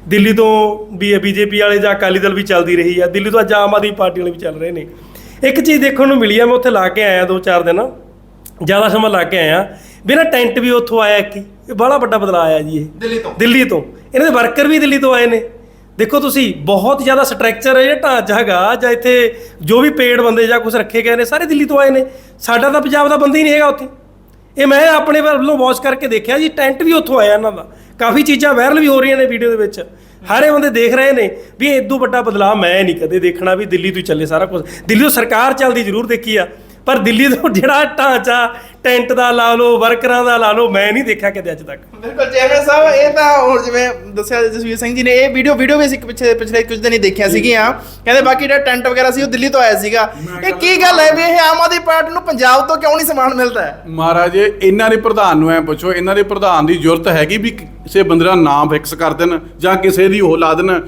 ਦਿੱਲੀ ਤੋਂ ਵੀ ਬੀਜੇਪੀ ਵਾਲੇ ਜਾਂ ਅਕਾਲੀ ਦਲ ਵੀ ਚੱਲਦੀ ਰਹੀ ਆ। ਦਿੱਲੀ ਤੋਂ ਅੱਜ ਆਮ ਆਦਮੀ ਪਾਰਟੀ ਵਾਲੇ ਵੀ ਚੱਲ ਰਹੇ ਨੇ। ਇੱਕ ਚੀਜ਼ ਦੇਖਣ ਨੂੰ ਮਿਲੀ ਆ ਮੈਂ ਉੱਥੇ ਲਾ ਕੇ ਆਇਆ ਦੋ ਚਾਰ ਦਿਨ। ਜ਼ਿਆਦਾ ਸਮਾਂ ਲਾ ਕੇ ਆਇਆ। ਬਿਨਾਂ ਟੈਂਟ ਵੀ ਉੱਥੋਂ ਆਇਆ ਕਿ ਇਹ ਬੜਾ ਵੱਡਾ ਬਦਲਾਅ ਆਇਆ ਜੀ ਇਹ। ਦਿੱਲੀ ਤੋਂ? ਦਿੱਲੀ ਤੋਂ। ਇਹਨਾਂ ਦੇ ਵਰਕਰ ਵੀ ਦਿੱਲੀ ਤੋਂ ਆਏ ਨੇ। ਦੇਖੋ ਤੁਸੀਂ ਬਹੁਤ ਜ਼ਿਆਦਾ ਸਟਰਕਚਰ ਹੈ ਜਿਹੜਾ ਢਾਂਚਾ ਹੈਗਾ ਜਾਂ ਇੱਥੇ ਜੋ ਵੀ ਪੇਡ ਬੰਦੇ ਜਾਂ ਕੁਝ ਰੱਖੇ ਗਏ ਨੇ ਸਾਰੇ ਦਿੱਲੀ ਤੋਂ ਆਏ ਨੇ। ਸਾਡਾ ਤਾਂ ਪੰਜਾਬ ਦਾ ਬੰਦਾ ਹੀ ਨਹੀਂ ਹੈਗਾ ਉੱਥੇ। ਇਹ ਮੈਂ ਆਪਣੇ ਵੱਲੋਂ ਵਾਚ ਕਰਕੇ ਦੇਖਿਆ ਜੀ ਟੈਂਟ ਵੀ ਉੱਥੋਂ ਆਇਆ ਇਹਨਾਂ ਦਾ। ਕਾਫੀ ਚੀਜ਼ਾਂ ਵਾਇਰਲ ਵੀ ਹੋ ਰਹੀਆਂ ਨੇ ਵੀਡੀਓ ਦੇ ਵਿੱਚ। ਹਾਰੇ ਬੰਦੇ ਦੇਖ ਰਹੇ ਨੇ ਵੀ ਇਹ ਤੋਂ ਵੱਡਾ ਬਦਲਾਅ ਮੈਂ ਨਹੀਂ ਕਦੇ ਦੇਖਣਾ ਵੀ ਦਿੱਲੀ ਤੋਂ ਹੀ ਚੱਲੇ ਸਾਰਾ ਕੁਝ ਦਿੱਲੀ ਤੋਂ ਸਰਕਾਰ ਚੱਲਦੀ ਜ਼ਰੂਰ ਦੇਖੀ ਆ। ਪਰ ਦਿੱਲੀ ਤੋਂ ਜਿਹੜਾ ਢਾਂਚਾ ਟੈਂਟ ਦਾ ਲਾ ਲਓ ਵਰਕਰਾਂ ਦਾ ਲਾ ਲਓ ਮੈਂ ਨਹੀਂ ਦੇਖਿਆ ਕਦੇ ਅੱਜ ਤੱਕ। ਬਿਲਕੁਲ ਚੇਅਰਮੈਨ ਸਾਹਿਬ ਇਹ ਤਾਂ ਹੁਣ ਜਿਵੇਂ ਦੱਸਿਆ ਜਸਵੀਰ ਸਿੰਘ ਜੀ ਨੇ ਇਹ ਵੀਡੀਓ ਵੀਡੀਓ ਵੀ ਅਸੀਂ ਇੱਕ ਪਿਛਲੇ ਪਿਛਲੇ ਕੁਝ ਦਿਨ ਹੀ ਦੇਖਿਆ ਸੀਗੀਆਂ। ਕਹਿੰਦੇ ਬਾਕੀ ਜਿਹੜਾ ਟੈਂਟ ਵਗੈਰਾ ਸੀ ਉਹ ਦਿੱਲੀ ਤੋਂ ਆਇਆ ਸੀਗਾ। ਇਹ ਕੀ ਗੱਲ ਹੈ ਵੀ ਇਹ ਆਮ ਆਦਮੀ ਪਾਰਟੀ ਨੂੰ ਪੰਜਾਬ ਤੋਂ ਕਿਉਂ ਨਹੀਂ ਸਮਾਨ ਮਿਲਦਾ ਹੈ? ਮਹਾਰਾਜ ਇਹਨਾਂ ਦੇ ਪ੍ਰਧਾਨ ਨੂੰ ਐ ਪੁੱਛੋ ਇਹਨਾਂ ਦੇ ਪ੍ਰਧਾਨ ਦੀ ਜ਼ਰੂਰਤ ਹੈਗੀ ਵੀ ਕਿਸੇ ਬੰਦੇ ਦਾ ਨਾਮ ਫਿਕਸ ਕਰ ਦੇਣ ਜਾਂ ਕਿਸੇ ਦੀ ਉਹ ਲਾ ਦੇਣ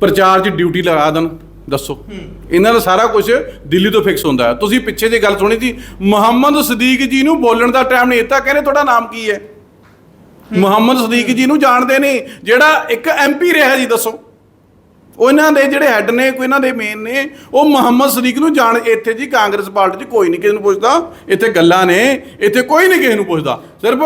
ਪ੍ਰਚਾਰ 'ਚ ਡਿਊਟੀ ਲਗਾ ਦੇਣ। ਦੱਸੋ। ਇਹਨਾਂ ਦਾ ਸਾਰਾ ਕੁਝ ਦਿੱਲੀ ਤੋਂ ਫਿਕਸ ਹੁੰਦਾ ਤੁਸੀਂ ਪਿੱਛੇ ਜੇ ਗੱਲ ਸੁਣੀ ਸੀ, ਮੁਹੰਮਦ ਸਦੀਕ ਜੀ ਨੂੰ ਬੋਲਣ ਦਾ ਟਾਈਮ ਨਹੀਂ ਦਿੱਤਾ, ਕਹਿੰਦੇ ਤੁਹਾਡਾ ਨਾਮ ਕੀ ਹੈ? ਮੁਹੰਮਦ ਸਦੀਕ ਜੀ ਨੂੰ ਜਾਣਦੇ ਨੇ, ਜਿਹੜਾ ਇੱਕ ਐਮਪੀ ਰਿਹਾ ਜੀ, ਦੱਸੋ। ਉਹਨਾਂ ਦੇ ਜਿਹੜੇ ਹੈੱਡ ਨੇ, ਕੋਈ ਇਹਨਾਂ ਦੇ ਮੇਨ ਨੇ, ਉਹ ਮੁਹੰਮਦ ਸਦੀਕ ਨੂੰ ਜਾਣ, ਇੱਥੇ ਜੀ ਕਾਂਗਰਸ ਪਾਰਟੀ 'ਚ ਕੋਈ ਨਹੀਂ ਕਿਸੇ ਨੂੰ ਪੁੱਛਦਾ। ਇੱਥੇ ਗੱਲਾਂ ਨੇ, ਇੱਥੇ ਕੋਈ ਨਹੀਂ ਕਿਸੇ ਨੂੰ ਪੁੱਛਦਾ। ਸਿਰਫ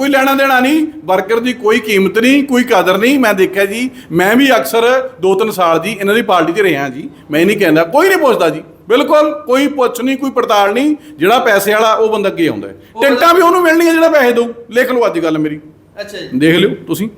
ਕੋਈ ਲੈਣਾ ਦੇਣਾ ਨਹੀਂ ਵਰਕਰ ਦੀ ਕੋਈ ਕੀਮਤ ਨਹੀਂ ਕੋਈ ਕਦਰ ਨਹੀਂ। ਮੈਂ ਦੇਖਿਆ ਜੀ ਮੈਂ ਵੀ ਅਕਸਰ 2-3 ਸਾਲ ਜੀ ਇਹਨਾਂ ਦੀ ਪਾਰਟੀ 'ਚ ਰਿਹਾ ਜੀ। ਮੈਂ ਨਹੀਂ ਕਹਿੰਦਾ ਕੋਈ ਨਹੀਂ ਪੁੱਛਦਾ ਜੀ। ਬਿਲਕੁਲ ਕੋਈ ਪੁੱਛ ਨਹੀਂ ਕੋਈ ਪੜਤਾਲ ਨਹੀਂ। ਜਿਹੜਾ ਪੈਸੇ ਵਾਲਾ ਉਹ ਬੰਦਾ ਅੱਗੇ ਆਉਂਦਾ ਹੈ। ਟਿਕਟਾਂ ਵੀ ਉਹਨੂੰ ਮਿਲਣੀਆਂ ਜਿਹੜਾ ਪੈਸੇ ਦਊ। ਲਿਖ ਲਓ ਅੱਜ ਗੱਲ ਮੇਰੀ। ਅੱਛਾ ਜੀ। ਦੇਖ ਲਿਓ ਤੁਸੀਂ।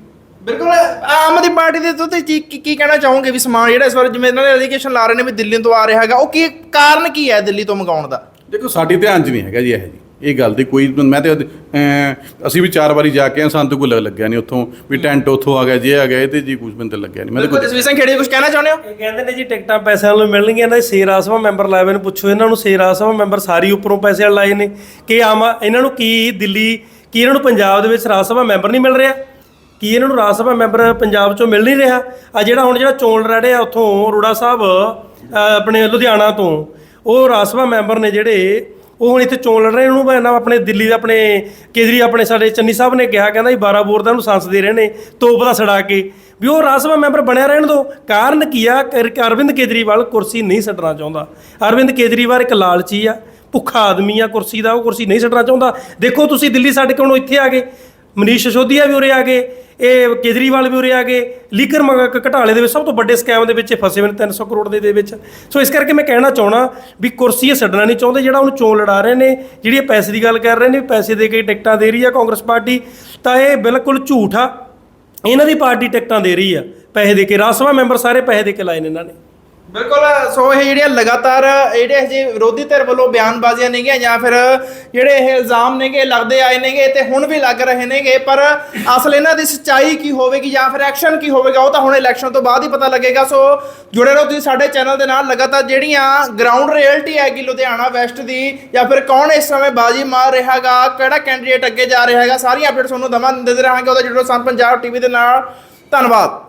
ਬਿਲਕੁਲ ਆਮ ਆਦਮੀ ਪਾਰਟੀ ਦੇ ਤੁਸੀਂ ਕੀ ਕੀ- ਕੀ ਕਹਿਣਾ ਚਾਹੋਗੇ ਵੀ ਸਮਾਨ ਜਿਹੜਾ ਇਸ ਵਾਰ ਜਿਵੇਂ ਇਹਨਾਂ ਨੇ ਐਲੀਗੇਸ਼ਨ ਲਾ ਰਹੇ ਨੇ ਵੀ ਦਿੱਲੀ ਤੋਂ ਆ ਰਿਹਾ ਹੈਗਾ ਉਹ ਕੀ ਕਾਰਨ ਕੀ ਹੈ ਦਿੱਲੀ ਤੋਂ ਮੰਗਾਉਣ ਦਾ? ਦੇਖੋ ਸਾਡੀ ਧਿਆਨ 'ਚ ਨਹੀਂ ਹੈਗਾ ਜੀ ਇਹ ਜੀ। ਇਹ ਗੱਲ ਦੀ ਕੋਈ ਮੈਂ ਤੇ ਅਹ, ਅਸੀਂ ਵੀ ਚਾਰ ਵਾਰੀ ਜਾ ਕੇ ਆਏ, ਸਾਨੂੰ ਤਾਂ ਕੋਈ ਲੱਗਿਆ ਨਹੀਂ ਉੱਥੋਂ ਵੀ ਟੈਂਟ ਉੱਥੋਂ ਆ ਗਿਆ ਜੇ ਆ ਗਿਆ ਇਹ ਤੇ ਜੀ ਕੁਝ ਮੈਨੂੰ ਤਾਂ ਲੱਗਿਆ ਨਹੀਂ। ਮੈਂ ਤਾਂ ਬਿਲਕੁਲ ਕੋਈ ਜਸਵੀਰ ਸਿੰਘ ਖੇੜੀ ਕੁਝ ਕਹਿਣਾ ਚਾਹੁੰਦੇ ਹੋ? ਇਹ ਕਹਿੰਦੇ ਨੇ ਜੀ ਟਿਕਟਾਂ ਪੈਸਿਆਂ ਨੂੰ ਮਿਲਣਗੀਆਂ ਇਹਨਾਂ ਦੇ ਸੇਰਾ ਸਭਾ ਮੈਂਬਰ ਲਾਏ ਹੋਏ ਨੂੰ ਪੁੱਛੋ ਇਹਨਾਂ ਨੂੰ ਸੇਰਾ ਸਭਾ ਮੈਂਬਰ ਸਾਰੀ ਉੱਪਰੋਂ ਪੈਸੇ ਲਾਏ ਨੇ। ਕਿ ਆਮ ਇਹਨਾਂ ਨੂੰ ਕੀ ਦਿੱਲੀ ਕੀ ਇਹਨਾਂ ਨੂੰ ਪੰਜਾਬ ਦੇ ਵਿੱਚ ਰਾਜ ਸਭਾ ਮੈਂਬਰ ਨਹੀਂ ਮਿਲ ਰਿਹਾ? ਕੀ ਇਹਨਾਂ ਨੂੰ ਰਾਜ ਸਭਾ ਮੈਂਬਰ ਪੰਜਾਬ ਚੋਂ ਮਿਲ ਨਹੀਂ ਰਿਹਾ? ਆ ਜਿਹੜਾ ਹੁਣ ਜਿਹੜਾ ਚੋਣ ਲੜ ਰਿਹਾ ਉੱਥੋਂ ਅਰੋੜਾ ਸਾਹਿਬ ਆਪਣੇ ਲੁਧਿਆਣਾ ਤੋਂ ਉਹ ਰਾਜ ਸਭਾ ਮੈਂਬਰ ਨੇ ਜਿਹੜੇ ਉਹ ਹੁਣ ਇੱਥੇ ਚੋਣ ਲੜ ਰਹੇ ਉਹਨੂੰ ਮੈਂ ਨਾ ਆਪਣੇ ਦਿੱਲੀ ਦੇ ਆਪਣੇ ਕੇਜਰੀ ਆਪਣੇ ਸਾਡੇ ਚੰਨੀ ਸਾਹਿਬ ਨੇ ਕਿਹਾ, ਕਹਿੰਦਾ ਜੀ 12 ਬੋਰ ਦਾ ਨੂੰ ਸੰਸ ਦੇ ਰਹੇ ਨੇ, ਤੋਪ ਦਾ ਛੜਾ ਕੇ। ਵੀ ਉਹ ਰਾਜ ਸਭਾ ਮੈਂਬਰ ਬਣਿਆ ਰਹਿਣ ਦੋ ਕਾਰਨ ਕੀ ਆ? ਅਰਵਿੰਦ ਕੇਜਰੀਵਾਲ ਕੁਰਸੀ ਨਹੀਂ ਛੱਡਣਾ ਚਾਹੁੰਦਾ। ਅਰਵਿੰਦ ਕੇਜਰੀਵਾਲ ਇੱਕ ਲਾਲਚੀ ਆ, ਭੁੱਖਾ ਆਦਮੀ ਆ ਕੁਰਸੀ ਦਾ, ਉਹ ਕੁਰਸੀ ਨਹੀਂ ਛੱਡਣਾ ਚਾਹੁੰਦਾ। ਦੇਖੋ ਤੁਸੀਂ ਦਿੱਲੀ ਛੱਡ ਕੇ ਹੁਣ ਇੱਥੇ ਆ ਗਏ। ਮਨੀਸ਼ ਸਿਸੋਦੀਆ ਵੀ ਉਰੇ ਆ ਗਏ, ਇਹ ਕੇਜਰੀਵਾਲ ਵੀ ਉਰੇ ਆ ਗਏ, ਲੀਕਰ ਮੰਗ ਘਟਾਲੇ ਦੇ ਵਿੱਚ ਸਭ ਤੋਂ ਵੱਡੇ ਸਕੈਮ ਦੇ ਵਿੱਚ ਇਹ ਫਸੇ ਹੋਏ ਨੇ 300 ਕਰੋੜ ਦੇ ਦੇ ਵਿੱਚ। ਸੋ ਇਸ ਕਰਕੇ ਮੈਂ ਕਹਿਣਾ ਚਾਹਣਾ ਵੀ ਕੁਰਸੀ ਇਹ ਛੱਡਣਾ ਨਹੀਂ ਚਾਹੁੰਦੇ, ਜਿਹੜਾ ਉਹਨੂੰ ਚੋਣ ਲੜਾ ਰਹੇ ਨੇ, ਜਿਹੜੀ ਇਹ ਪੈਸੇ ਦੀ ਗੱਲ ਕਰ ਰਹੇ ਨੇ, ਪੈਸੇ ਦੇ ਕੇ ਟਿਕਟਾਂ ਦੇ ਰਹੀ ਆ ਕਾਂਗਰਸ ਪਾਰਟੀ, ਤਾਂ ਇਹ ਬਿਲਕੁਲ ਝੂਠ ਆ। ਇਹਨਾਂ ਦੀ ਪਾਰਟੀ ਟਿਕਟਾਂ ਦੇ ਰਹੀ ਆ, ਪੈਸੇ ਦੇ ਕੇ, ਰਾਜ ਸਭਾ ਮੈਂਬਰ ਸਾਰੇ ਪੈਸੇ ਦੇ ਕੇ ਲਾਏ ਨੇ ਇਹਨਾਂ ਨੇ। ਬਿਲਕੁਲ, ਸੋ ਇਹ ਜਿਹੜੀਆਂ ਲਗਾਤਾਰ, ਜਿਹੜੇ ਜੇ ਵਿਰੋਧੀ ਧਿਰ ਵੱਲੋਂ ਬਿਆਨਬਾਜ਼ੀਆਂ ਨੇਗੀਆਂ ਜਾਂ ਫਿਰ ਜਿਹੜੇ ਇਹ ਇਲਜ਼ਾਮ ਨੇਗੇ, ਲੱਗਦੇ ਆਏ ਨੇਗੇ ਤੇ ਹੁਣ ਵੀ ਲੱਗ ਰਹੇ ਨੇਗੇ, ਪਰ ਅਸਲ ਇਹਨਾਂ ਦੀ ਸੱਚਾਈ ਕੀ ਹੋਵੇਗੀ ਜਾਂ ਫਿਰ ਐਕਸ਼ਨ ਕੀ ਹੋਵੇਗਾ, ਉਹ ਤਾਂ ਹੁਣ ਇਲੈਕਸ਼ਨ ਤੋਂ ਬਾਅਦ ਹੀ ਪਤਾ ਲੱਗੇਗਾ। ਸੋ ਜੁੜੇ ਰਹੋ ਤੁਸੀਂ ਸਾਡੇ ਚੈਨਲ ਦੇ ਨਾਲ, ਲਗਾਤਾਰ ਜਿਹੜੀਆਂ ਗਰਾਊਂਡ ਰਿਐਲਿਟੀ ਹੈਗੀ ਲੁਧਿਆਣਾ ਵੈਸਟ ਦੀ, ਜਾਂ ਫਿਰ ਕੌਣ ਇਸ ਸਮੇਂ ਬਾਜੀ ਮਾਰ ਰਿਹਾਗਾ, ਕਿਹੜਾ ਕੈਂਡੀਡੇਟ ਅੱਗੇ ਜਾ ਰਿਹਾ ਹੈਗਾ ਸਾਰੀਆਂ ਅਪਡੇਟਸ ਤੁਹਾਨੂੰ ਦਵਾਂ, ਦਿੰਦੇ ਰਹਾਂਗੇ ਉਹਦਾ ਜੁੜੋ ਸਨ ਪੰਜਾਬ ਟੀਵੀ ਦੇ ਨਾਲ। ਧੰਨਵਾਦ।